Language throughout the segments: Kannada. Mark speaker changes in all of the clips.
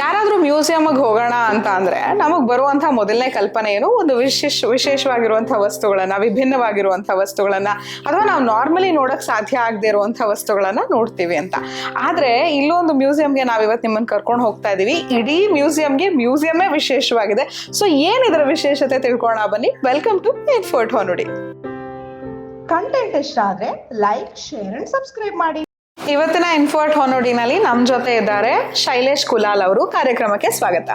Speaker 1: ಯಾರಾದ್ರೂ ಮ್ಯೂಸಿಯಮ್ಗೆ ಹೋಗೋಣ ಅಂತ ಅಂದರೆ ನಮಗೆ ಬರುವಂಥ ಮೊದಲನೇ ಕಲ್ಪನೆ ಏನು? ಒಂದು ವಿಶೇಷ, ವಿಶೇಷವಾಗಿರುವಂಥ ವಸ್ತುಗಳನ್ನ, ವಿಭಿನ್ನವಾಗಿರುವಂಥ ವಸ್ತುಗಳನ್ನ, ಅಥವಾ ನಾವು ನಾರ್ಮಲಿ ನೋಡಕ್ ಸಾಧ್ಯ ಆಗದೇ ಇರುವಂಥ ವಸ್ತುಗಳನ್ನ ನೋಡ್ತೀವಿ ಅಂತ. ಆದ್ರೆ ಇಲ್ಲೊಂದು ಮ್ಯೂಸಿಯಂಗೆ ನಾವು ಇವತ್ತು ನಿಮ್ಮನ್ನ ಕರ್ಕೊಂಡು ಹೋಗ್ತಾ ಇದೀವಿ. ಇಡೀ ಮ್ಯೂಸಿಯಂಗೆ ಮ್ಯೂಸಿಯಮೇ ವಿಶೇಷವಾಗಿದೆ. ಸೊ ಏನ್ ಇದರ ವಿಶೇಷತೆ ತಿಳ್ಕೊಳ್ಳೋಣ ಬನ್ನಿ. ವೆಲ್ಕಮ್ ಟು ಫೋಟೋ ನೋಡಿ.
Speaker 2: ಕಂಟೆಂಟ್ ಇಷ್ಟ ಆದರೆ ಲೈಕ್ ಶೇರ್ ಅಂಡ್ ಸಬ್ಸ್ಕ್ರೈಬ್ ಮಾಡಿ.
Speaker 1: ಇವತ್ತಿನ ಇನ್ಫೋರ್ಟ್ ಹೊನೋಡಿನಲ್ಲಿ ನಮ್ಮ ಜೊತೆ ಇದ್ದಾರೆ ಶೈಲೇಶ್ ಕುಲಾಲ್ ಅವರು. ಕಾರ್ಯಕ್ರಮಕ್ಕೆ ಸ್ವಾಗತ.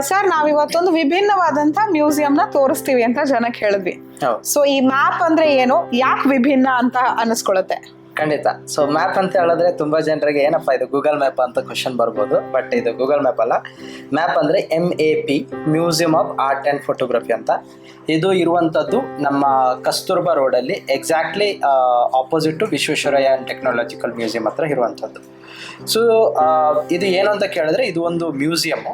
Speaker 1: ಸರ್ ನಾವಿವತ್ತೊಂದು ವಿಭಿನ್ನವಾದಂತ ಮ್ಯೂಸಿಯಂನ ತೋರಿಸ್ತೀವಿ ಅಂತ ಜನಕ್ಕೆ ಹೇಳಿದ್ವಿ. ಸೊ ಈ ಮ್ಯಾಪ್ ಅಂದ್ರೆ ಏನು? ಯಾಕೆ ವಿಭಿನ್ನ ಅಂತ ಅನಿಸ್ಕೊಳುತ್ತೆ?
Speaker 3: ಖಂಡಿತ. ಸೊ ಮ್ಯಾಪ್ ಅಂತ ಹೇಳಿದ್ರೆ ತುಂಬಾ ಜನರಿಗೆ ಏನಪ್ಪ ಇದು ಗೂಗಲ್ ಮ್ಯಾಪ್ ಅಂತ ಕ್ವಶನ್ ಬರ್ಬೋದು ಬಟ್ ಇದು ಗೂಗಲ್ ಮ್ಯಾಪ್ ಅಲ್ಲ. ಮ್ಯಾಪ್ ಅಂದ್ರೆ M A P museum of art and photography ಅಂತ. ಇದು ಇರುವಂಥದ್ದು ನಮ್ಮ ಕಸ್ತೂರ್ಬಾ ರೋಡಲ್ಲಿ exactly opposite to Visvesvaraya and technological museum ಹತ್ರ ಇರುವಂಥದ್ದು ಸೊ ಇದು ಏನು ಅಂತ ಕೇಳಿದ್ರೆ ಇದು ಒಂದು ಮ್ಯೂಸಿಯಮ್ಮು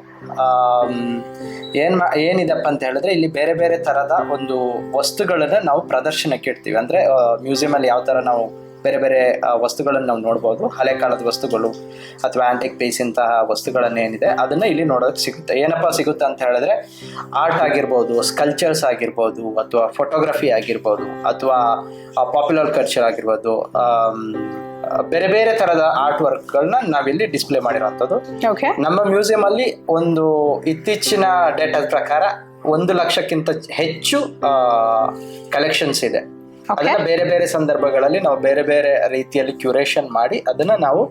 Speaker 3: ಏನು ಮಾ, ಏನಿದೆಪ್ಪ ಅಂತ ಹೇಳಿದ್ರೆ ಇಲ್ಲಿ ಬೇರೆ ಬೇರೆ ಥರದ ಒಂದು ವಸ್ತುಗಳನ್ನು ನಾವು ಪ್ರದರ್ಶನಕ್ಕೆ ಇಡ್ತೀವಿ. ಅಂದರೆ ಮ್ಯೂಸಿಯಮಲ್ಲಿ ಯಾವ ಥರ ನಾವು ಬೇರೆ ಬೇರೆ ವಸ್ತುಗಳನ್ನು ನಾವು ನೋಡ್ಬೋದು. ಹಳೆ ಕಾಲದ ವಸ್ತುಗಳು ಅಥವಾ ಆಂಟಿಕ್ ಪೀಸ್ ಇಂತಹ ವಸ್ತುಗಳನ್ನೇನಿದೆ ಅದನ್ನು ಇಲ್ಲಿ ನೋಡೋದಕ್ಕೆ ಸಿಗುತ್ತೆ. ಏನಪ್ಪ ಸಿಗುತ್ತೆ ಅಂತ ಹೇಳಿದ್ರೆ ಆರ್ಟ್ ಆಗಿರ್ಬೋದು ಸ್ಕಲ್ಚರ್ಸ್ ಆಗಿರ್ಬೋದು ಅಥವಾ ಫೋಟೋಗ್ರಫಿ ಆಗಿರ್ಬೋದು ಅಥವಾ ಪಾಪ್ಯುಲರ್ ಕಲ್ಚರ್ ಆಗಿರ್ಬೋದು ಬೇರೆ ಬೇರೆ ತರದ ಆರ್ಟ್ ವರ್ಕ್ಗಳನ್ನ ನಾವಿಲ್ಲಿ ಡಿಸ್ಪ್ಲೇ ಮಾಡಿರೋವಂಥದ್ದು.
Speaker 1: ಓಕೆ
Speaker 3: ನಮ್ಮ ಮ್ಯೂಸಿಯಂ ಅಲ್ಲಿ ಒಂದು ಇತ್ತೀಚಿನ ಡೇಟಾದ ಪ್ರಕಾರ ಒಂದು ಲಕ್ಷಕ್ಕಿಂತ ಹೆಚ್ಚು ಕಲೆಕ್ಷನ್ಸ್ ಇದೆ. ಅದನ್ನ ಬೇರೆ ಬೇರೆ ಸಂದರ್ಭಗಳಲ್ಲಿ ನಾವು ಬೇರೆ ಬೇರೆ ರೀತಿಯಲ್ಲಿ ಕ್ಯೂರೇಷನ್ ಮಾಡಿ ಅದನ್ನ ನಾವು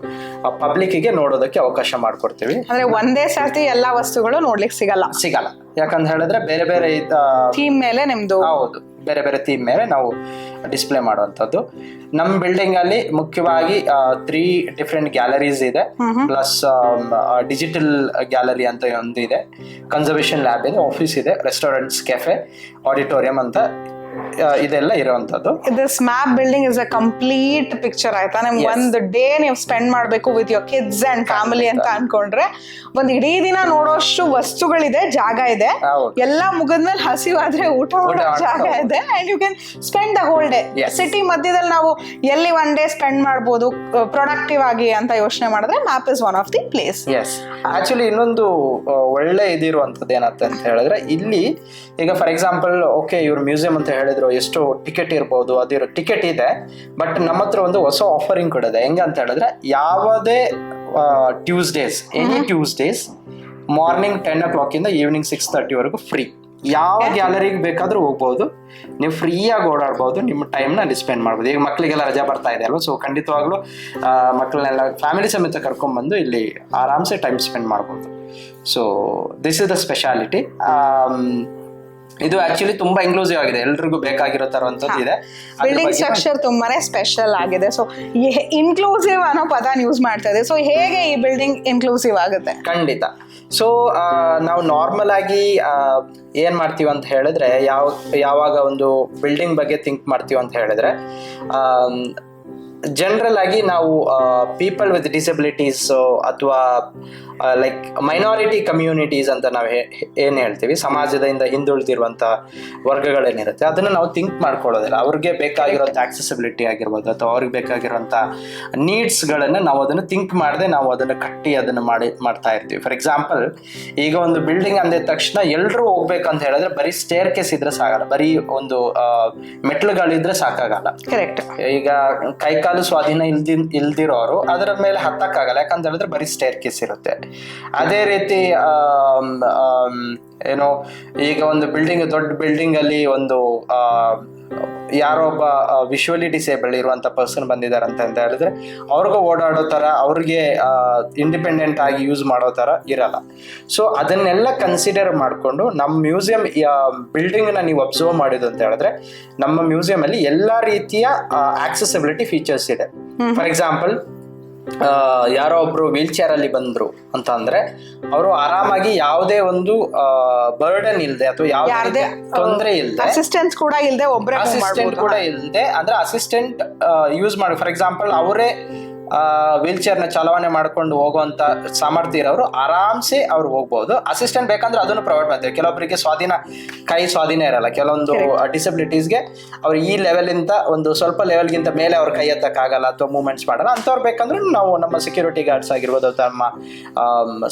Speaker 3: ಪಬ್ಲಿಕ್ಗೆ ನೋಡೋದಕ್ಕೆ ಅವಕಾಶ ಮಾಡ್ಕೊಡ್ತೀವಿ.
Speaker 1: ಅಂದ್ರೆ ಒಂದೇ ಸರ್ತಿ ಎಲ್ಲಾ ವಸ್ತುಗಳು ನೋಡ್ಲಿಕ್ಕೆ ಸಿಗಲ್ಲ.
Speaker 3: ಸಿಗಲ್ಲ. ಯಾಕಂತ ಹೇಳಿದ್ರೆ ಬೇರೆ ಬೇರೆ
Speaker 1: ಥೀಮ್ ಮೇಲೆ ನಿಮ್ದು
Speaker 3: ಹೌದು. ಬೇರೆ ಬೇರೆ ಥೀಮ್ ಮೇಲೆ ನಾವು ಡಿಸ್ಪ್ಲೇ ಮಾಡುವಂತದ್ದು ನಮ್ಮ ಬಿಲ್ಡಿಂಗ್ ಅಲ್ಲಿ ಮುಖ್ಯವಾಗಿ ತ್ರೀ ಡಿಫ್ರೆಂಟ್ ಗ್ಯಾಲರೀಸ್ ಇದೆ. ಪ್ಲಸ್ ಡಿಜಿಟಲ್ ಗ್ಯಾಲರಿ ಅಂತ ಒಂದು ಇದೆ ಕನ್ಸರ್ವೇಷನ್ ಲ್ಯಾಬ್ ಇದೆ ಆಫೀಸ್ ಇದೆ ರೆಸ್ಟೋರೆಂಟ್ಸ್ ಕೆಫೆ ಆಡಿಟೋರಿಯಂ ಅಂತ ಇದೆಲ್ಲ ಇರುವಂತದ್ದು
Speaker 1: this map building is a complete picture ಆಯ್ತಾ? ನಿಮ್ಗೆ ಒಂದು ಡೇ ನೀವು ಸ್ಪೆಂಡ್ ಮಾಡಬೇಕು with your kids and family ಅಂತ ಅನ್ಕೊಂಡ್ರೆ ಒಂದ್ ಇಡೀ ದಿನ ನೋಡೋಷ್ಟು ವಸ್ತುಗಳಿದೆ ಜಾಗ ಇದೆ. ಎಲ್ಲಾ ಮುಗಿದ್ಮೇಲೆ ಹಸಿವಾದ್ರೆ ಊಟ ಮಾಡೋ ಜಾಗ ಇದೆ and you can spend the whole day. City ಮಧ್ಯದಲ್ಲಿ ನಾವು ಎಲ್ಲಿ ಒನ್ ಡೇ ಸ್ಪೆಂಡ್ ಮಾಡಬಹುದು ಪ್ರೊಡಕ್ಟಿವ್ ಆಗಿ ಅಂತ ಯೋಚನೆ ಮಾಡಿದ್ರೆ map is one of the
Speaker 3: places actually ಇನ್ನೊಂದು ಒಳ್ಳೆ ಇದಿರುವಂತದ್ದು ಏನಂತ ಅಂತ ಹೇಳಿದ್ರೆ ಇಲ್ಲಿ ಈಗ ಫಾರ್ ಎಕ್ಸಾಂಪಲ್ ಓಕೆ ಇವ್ರ ಮ್ಯೂಸಿಯಂ ಅಂತ ಹೇಳಿದ್ರು ಎಷ್ಟು ಟಿಕೆಟ್ ಇರ್ಬೋದು ಅದಿರೋ ಟಿಕೆಟ್ ಇದೆ ಬಟ್ ನಮ್ಮ ಹತ್ರ ಒಂದು ಹೊಸ ಆಫರಿಂಗ್ ಕೂಡ ಇದೆ ಹೆಂಗೆ ಅಂತ ಹೇಳಿದ್ರೆ ಯಾವುದೇ Tuesdays any Tuesdays morning ten ಓ ಕ್ಲಾಕಿಂದ ಈವ್ನಿಂಗ್ ಸಿಕ್ಸ್ ತರ್ಟಿವರೆಗೂ ಫ್ರೀ ಯಾವ ಗ್ಯಾಲರಿಗೆ ಬೇಕಾದ್ರೂ ಹೋಗ್ಬೋದು. ನೀವು ಫ್ರೀಯಾಗಿ ಓಡಾಡ್ಬೋದು ನಿಮ್ಮ ಟೈಮ್ನ ಅಲ್ಲಿ ಸ್ಪೆಂಡ್ ಮಾಡ್ಬೋದು. ಈಗ ಮಕ್ಕಳಿಗೆಲ್ಲ ರಜಾ ಬರ್ತಾ ಇದೆ ಅಲ್ವಾ ಸೊ ಖಂಡಿತವಾಗ್ಲೂ ಮಕ್ಕಳನ್ನೆಲ್ಲ ಫ್ಯಾಮಿಲಿ ಸಮೇತ ಕರ್ಕೊಂಡ್ಬಂದು ಇಲ್ಲಿ ಆರಾಮ್ಸೆ ಟೈಮ್ ಸ್ಪೆಂಡ್ ಮಾಡ್ಬೋದು. So this is the speciality ಇದು ಆಕ್ಚುಲಿ ತುಂಬಾ ಇನ್ಕ್ಲೂಸಿವ್ ಆಗಿದೆ. ಎಲ್ರಿಗೂ ಬೇಕಾಗಿರೋ ತರುವಂತದ್ದು ಇದೆ. ಅದ್ರ
Speaker 1: ಬಿಲ್ಡಿಂಗ್
Speaker 3: ಬಗ್ಗೆ
Speaker 1: ಸ್ಟ್ರಕ್ಚರ್ ತುಂಬಾನೇ ಸ್ಪೆಷಲ್ ಆಗಿದೆ. ಸೊ ಇನ್ಕ್ಲೂಸಿವ್ ಅನ್ನೋ ಪದ ಯೂಸ್ ಮಾಡ್ತಾ ಇದೆ ಸೊ ಹೇಗೆ ಈ ಬಿಲ್ಡಿಂಗ್ ಇನ್ಕ್ಲೂಸಿವ್ ಆಗುತ್ತೆ?
Speaker 3: ಖಂಡಿತ. ಸೊ ನಾವು ನಾರ್ಮಲ್ ಆಗಿ ಆ, ಏನ್ ಮಾಡ್ತೀವಿ ಅಂತ ಹೇಳಿದ್ರೆ ಯಾವ ಯಾವಾಗ ಒಂದು ಬಿಲ್ಡಿಂಗ್ ಬಗ್ಗೆ ಥಿಂಕ್ ಮಾಡ್ತೀವಿ ಅಂತ ಹೇಳಿದ್ರೆ ಜನರಲ್ ಆಗಿ ನಾವು ಪೀಪಲ್ ವಿತ್ ಡಿಸಬಿಲಿಟೀಸ್ ಅಥವಾ ಲೈಕ್ ಮೈನಾರಿಟಿ ಕಮ್ಯುನಿಟೀಸ್ ಅಂತ ನಾವು ಏನು ಹೇಳ್ತೀವಿ ಸಮಾಜದಿಂದ ಹಿಂದುಳಿದಿರುವಂಥ ವರ್ಗಗಳೇನಿರುತ್ತೆ ಅದನ್ನು ನಾವು ಥಿಂಕ್ ಮಾಡ್ಕೊಳ್ಳೋದಿಲ್ಲ. ಅವ್ರಿಗೆ ಬೇಕಾಗಿರೋಂಥ ಆಕ್ಸೆಸಿಬಿಲಿಟಿ ಆಗಿರ್ಬೋದು ಅಥವಾ ಅವ್ರಿಗೆ ಬೇಕಾಗಿರೋಂಥ ನೀಡ್ಸ್ಗಳನ್ನು ನಾವು ಅದನ್ನು ಥಿಂಕ್ ಮಾಡದೆ ನಾವು ಅದನ್ನು ಕಟ್ಟಿ ಅದನ್ನು ಮಾಡಿ ಮಾಡ್ತಾ ಇರ್ತೀವಿ. ಫಾರ್ ಎಕ್ಸಾಂಪಲ್ ಈಗ ಒಂದು ಬಿಲ್ಡಿಂಗ್ ಅಂದಿದ ತಕ್ಷಣ ಎಲ್ಲರೂ ಹೋಗ್ಬೇಕಂತ ಹೇಳಿದ್ರೆ ಬರೀ ಸ್ಟೇರ್ ಕೇಸ್ ಇದ್ರೆ ಸಾಗಲ್ಲ ಬರೀ ಒಂದು ಮೆಟ್ಲುಗಳಿದ್ರೆ ಸಾಕಾಗಲ್ಲ.
Speaker 1: ಕರೆಕ್ಟ್
Speaker 3: ಈಗ ಕೈಕಾಲು ಸ್ವಾಧೀನ ಇಲ್ದಿ ಇಲ್ದಿರೋರು, ಅದರ ಮೇಲೆ ಹತ್ತಕ್ಕಾಗಲ್ಲ. ಯಾಕಂತ ಹೇಳಿದ್ರೆ ಬರೀ ಸ್ಟೇರ್ ಕೇಸ್ ಇರುತ್ತೆ. ಅದೇ ರೀತಿ ಏನೋ, ಈಗ ಒಂದು ಬಿಲ್ಡಿಂಗ್ ದೊಡ್ಡ ಬಿಲ್ಡಿಂಗ್ ಅಲ್ಲಿ ಒಂದು ಯಾರೋ ಒಬ್ಬ ವಿಶುವಲಿ ಡಿಸೇಬಲ್ ಇರುವಂತ ಪರ್ಸನ್ ಬಂದಿದ್ದಾರೆ ಅಂತ ಅಂತ ಹೇಳಿದ್ರೆ ಅವ್ರಿಗೂ ಓಡಾಡೋ ತರ ಅವ್ರಿಗೆ ಇಂಡಿಪೆಂಡೆಂಟ್ ಆಗಿ ಯೂಸ್ ಮಾಡೋ ತರ ಇರಲ್ಲ. ಸೊ ಅದನ್ನೆಲ್ಲ ಕನ್ಸಿಡರ್ ಮಾಡಿಕೊಂಡು ನಮ್ಮ ಮ್ಯೂಸಿಯಂ ಬಿಲ್ಡಿಂಗ್ನ ನೀವು ಅಬ್ಸರ್ವ್ ಮಾಡಿದ್ದು ಅಂತ ಹೇಳಿದ್ರೆ ನಮ್ಮ ಮ್ಯೂಸಿಯಂ ಅಲ್ಲಿ ಎಲ್ಲಾ ರೀತಿಯ ಆಕ್ಸೆಸಿಬಿಲಿಟಿ ಫೀಚರ್ಸ್ ಇದೆ. ಫಾರ್ ಎಕ್ಸಾಂಪಲ್ ಯಾರೋ ಒಬ್ರು ವೀಲ್ ಚೇರ್ ಅಲ್ಲಿ ಬಂದ್ರು ಅಂತ ಅಂದ್ರೆ ಅವರು ಆರಾಮಾಗಿ ಯಾವುದೇ ಒಂದು ಬರ್ಡನ್ ಇಲ್ಲದೆ ಅಥವಾ ಯಾವುದೇ ತೊಂದರೆ ಇಲ್ಲದೆ
Speaker 1: ಅಸಿಸ್ಟೆನ್ಸ್ ಕೂಡ ಇಲ್ಲದೆ ಒಬ್ಬರೇ
Speaker 3: ಅಸಿಸ್ಟೆಂಟ್ ಕೂಡ ಇಲ್ಲದೆ ಅಂದ್ರೆ ಅಸಿಸ್ಟೆಂಟ್ ಯೂಸ್ ಮಾಡಿ. ಫಾರ್ ಎಕ್ಸಾಂಪಲ್ ಅವರೇ ವೀಲ್ ಚೇರ್ನ ಚಲಾವಣೆ ಮಾಡ್ಕೊಂಡು ಹೋಗುವಂತ ಸಾಮರ್ಥ್ಯ ಇರೋರು ಆರಾಮ್ಸೆ ಅವ್ರು ಹೋಗ್ಬೋದು. ಅಸಿಸ್ಟೆಂಟ್ ಬೇಕಂದ್ರೆ ಅದನ್ನು ಪ್ರೊವೈಡ್ ಮಾಡ್ತೀವಿ ಕೆಲವೊಬ್ಬರಿಗೆ ಸ್ವಾಧೀನ ಕೈ ಸ್ವಾಧೀನ ಇರಲ್ಲ. ಕೆಲವೊಂದು ಡಿಸಬಿಲಿಟೀಸ್ಗೆ ಅವ್ರು ಈ ಲೆವೆಲ್ ಇಂದ ಒಂದು ಸ್ವಲ್ಪ ಲೆವೆಲ್ಗಿಂತ ಮೇಲೆ ಅವ್ರ ಕೈ ಎತ್ತಕ್ಕಾಗಲ್ಲ ಅಥವಾ ಮೂವ್ಮೆಂಟ್ಸ್ ಮಾಡಲ್ಲ. ಅಂಥವ್ರು ಬೇಕಂದ್ರೆ ನಾವು ನಮ್ಮ ಸೆಕ್ಯೂರಿಟಿ ಗಾರ್ಡ್ಸ್ ಆಗಿರ್ಬೋದು ನಮ್ಮ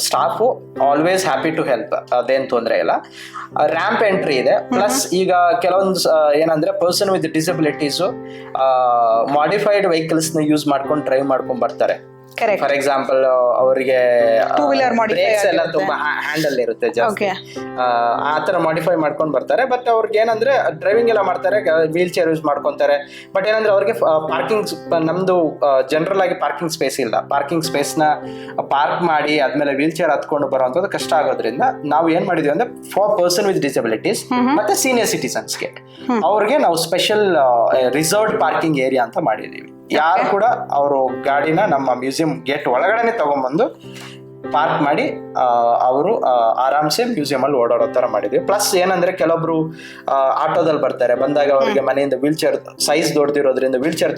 Speaker 3: staff always happy to help ಅದೇನು ತೊಂದರೆ ಇಲ್ಲ. ರ್ಯಾಂಪ್ ಎಂಟ್ರಿ ಇದೆ. ಪ್ಲಸ್ ಈಗ ಕೆಲವೊಂದು ಏನಂದ್ರೆ ಪರ್ಸನ್ ವಿತ್ ಡಿಸಬಿಲಿಟೀಸು ಮಾಡಿಫೈಡ್ ವೆಹಿಕಲ್ಸ್ನ ಯೂಸ್ ಮಾಡ್ಕೊಂಡು ಡ್ರೈವ್ ಮಾಡ್ಕೊಂಡು ಬರ್ತಾರೆ. ಫಾರ್ ಎಕ್ಸಾಂಪಲ್ ಅವರಿಗೆ
Speaker 1: ಟೂ ವೀಲರ್
Speaker 3: ಬ್ರೇಕ್ಸ್ ಎಲ್ಲ ತುಂಬಾ ಹ್ಯಾಂಡಲ್ ಇರುತ್ತೆ ಜಾಸ್ತಿ. ಆ ತರ ಮಾಡಿಫೈ ಮಾಡ್ಕೊಂಡು ಬರ್ತಾರೆ. ಬಟ್ ಅವ್ರಿಗೆ ಏನಂದ್ರೆ ಡ್ರೈವಿಂಗ್ ಎಲ್ಲ ಮಾಡ್ತಾರೆ ವೀಲ್ ಚೇರ್ ಯೂಸ್ ಮಾಡ್ಕೊಂತಾರೆ. ಬಟ್ ಏನಂದ್ರೆ ಅವ್ರಿಗೆ ಪಾರ್ಕಿಂಗ್ ನಮ್ದು ಜನರಲ್ ಆಗಿ ಪಾರ್ಕಿಂಗ್ ಸ್ಪೇಸ್ ಇಲ್ಲ. ಪಾರ್ಕಿಂಗ್ ಸ್ಪೇಸ್ನ ಪಾರ್ಕ್ ಮಾಡಿ ಆದ್ಮೇಲೆ ವೀಲ್ ಚೇರ್ ಹತ್ಕೊಂಡು ಬರುವಂತದ್ದು ಕಷ್ಟ ಆಗೋದ್ರಿಂದ ನಾವು ಏನ್ ಮಾಡಿದೀವಿ ಅಂದ್ರೆ ಫಾರ್ ಪರ್ಸನ್ ವಿತ್ ಡಿಸಬಿಲಿಟೀಸ್ ಮತ್ತೆ ಸೀನಿಯರ್ ಸಿಟಿಸನ್ಸ್ಗೆ ಅವ್ರಿಗೆ ನಾವು ಸ್ಪೆಷಲ್ ರಿಸರ್ವ್ಡ್ ಪಾರ್ಕಿಂಗ್ ಏರಿಯಾ ಅಂತ ಮಾಡಿದೀವಿ. ಯಾರು ಕೂಡ ಅವರು ಗಾಡಿನ ನಮ್ಮ ಮ್ಯೂಸಿಯಂ ಗೇಟ್ ಒಳಗಡೆನೆ ತಗೊಂಡ್ಬಂದು ಪಾರ್ಕ್ ಮಾಡಿ ಅವರು ಆರಾಮ್ಸೆ ಮ್ಯೂಸಿಯಂ ಅಲ್ಲಿ ಓಡಾಡೋ ತರ ಮಾಡಿದ್ವಿ. ಪ್ಲಸ್ ಏನಂದ್ರೆ ಕೆಲವೊಬ್ರು ಆಟೋದಲ್ಲಿ ಬರ್ತಾರೆ. ಬಂದಾಗ ಅವರಿಗೆ ಮನೆಯಿಂದ ವೀಲ್ ಚೇರ್ ಸೈಜ್ ದೊಡ್ಡದಿರೋದ್ರಿಂದ ವೀಲ್ ಚೇರ್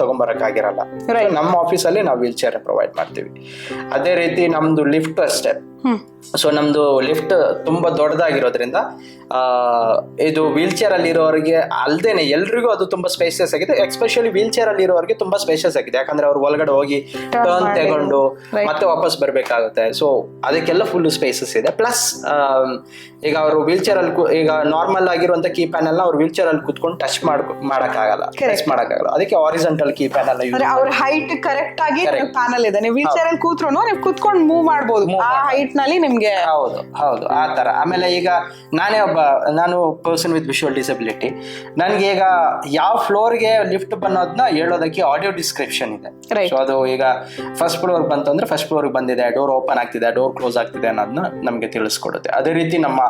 Speaker 3: So, ನಮ್ಮ ಆಫೀಸಲ್ಲಿ ನಾವು ವೀಲ್ ಚೇರ್ ಪ್ರೊವೈಡ್ ಮಾಡ್ತೀವಿ. ಅದೇ ರೀತಿ ನಮ್ದು ಲಿಫ್ಟ್ ಅಷ್ಟೇ. ಸೊ ನಮ್ದು ಲಿಫ್ಟ್ ತುಂಬಾ ದೊಡ್ಡದಾಗಿರೋದ್ರಿಂದ ಆ, ಇದು ವೀಲ್ ಚೇರ್ ಅಲ್ಲಿ ಇರೋರಿಗೆ ಅಲ್ದೇನೆ ಎಲ್ರಿಗೂ ಅದು ತುಂಬಾ ಸ್ಪೇಸಿಯಸ್ ಆಗಿದೆ. ಎಕ್ಸ್ಪೆಷಲಿ ವೀಲ್ ಚೇರ್ ಅಲ್ಲಿ ಇರೋರಿಗೆ ತುಂಬಾ ಸ್ಪೇಸಿಯಸ್ ಆಗಿದೆ. ಯಾಕಂದ್ರೆ ಅವ್ರು ಒಳಗಡೆ ಹೋಗಿ ಟರ್ನ್ ತಗೊಂಡು ಮತ್ತೆ ವಾಪಸ್ ಬರ್ಬೇಕಾಗುತ್ತೆ. ಸೊ ಅದಕ್ಕೆಲ್ಲ ಫುಲ್ ಸ್ಪೇಸಸ್ ಇದೆ. ಪ್ಲಸ್ ಈಗ ಅವರು ವೀಲ್ ಚೇರ್ ಅಲ್ಲಿ ಈಗ ನಾರ್ಮಲ್ ಆಗಿರುವಂತ ಕೀ ಪ್ಯಾನಲ್ ಅವ್ರು ವೀಲ್ ಚೇರ್ ಅಲ್ಲಿ ಕುತ್ಕೊಂಡು ಟಚ್ ಮಾಡ್ ಮಾಡಕ್ಕಾಗಲ್ಲ. ಟಚ್ ಮಾಡಕ್ಕಾಗಲ್ಲ. ಅದಕ್ಕೆ ಆರಿಜೆಂಟಲ್ ಕೀ ಪ್ಯಾನ್
Speaker 1: ಎಲ್ಲ ಅವ್ರ ಹೈಟ್ ಕರೆಕ್ಟ್ ಆಗಿ. ಪ್ಯಾನಲ್ ಇದೆ. ನೀವು ವೀಲ್ ಚೇರ್ ಅಲ್ಲಿ ಕೂತ್ರು ನೀವು ಕುತ್ಕೊಂಡು ಮೂವ್
Speaker 3: ಮಾಡಬಹುದು
Speaker 1: ಆ ಹೈಟ್ ನಲ್ಲಿ ನಿಮ್ಗೆ
Speaker 3: ಹೌದು ಹೌದು. ಆ ತರ. ಆಮೇಲೆ ಈಗ ನಾನೇ ಒಬ್ಬ ನಾನು ಪರ್ಸನ್ ವಿತ್ ವಿಶುವಲ್ ಡಿಸಬಿಲಿಟಿ ನನಗೆ ಈಗ ಯಾವ ಫ್ಲೋರ್ಗೆ ಲಿಫ್ಟ್ ಬನ್ನೋದನ್ನ ಹೇಳೋದಕ್ಕೆ ಆಡಿಯೋ ಡಿಸ್ಕ್ರಿಪ್ಷನ್ ಇದೆ. ಸೊ ಅದು ಈಗ ಫಸ್ಟ್ ಫ್ಲೋರ್ ಬಂತಂದ್ರೆ ಫಸ್ಟ್ ಫ್ಲೋರ್ ಬಂದಿದೆ ಡೋರ್ ಓಪನ್ ಆಗ್ತಿದೆ ಡೋರ್ ಕ್ಲೋಸ್ ಆಗ್ತಿದೆ ಅನ್ನೋದನ್ನ ನಮಗೆ ತಿಳಿಸ್ಕೊಡುತ್ತೆ. ಅದೇ ರೀತಿ ನಮ್ಮ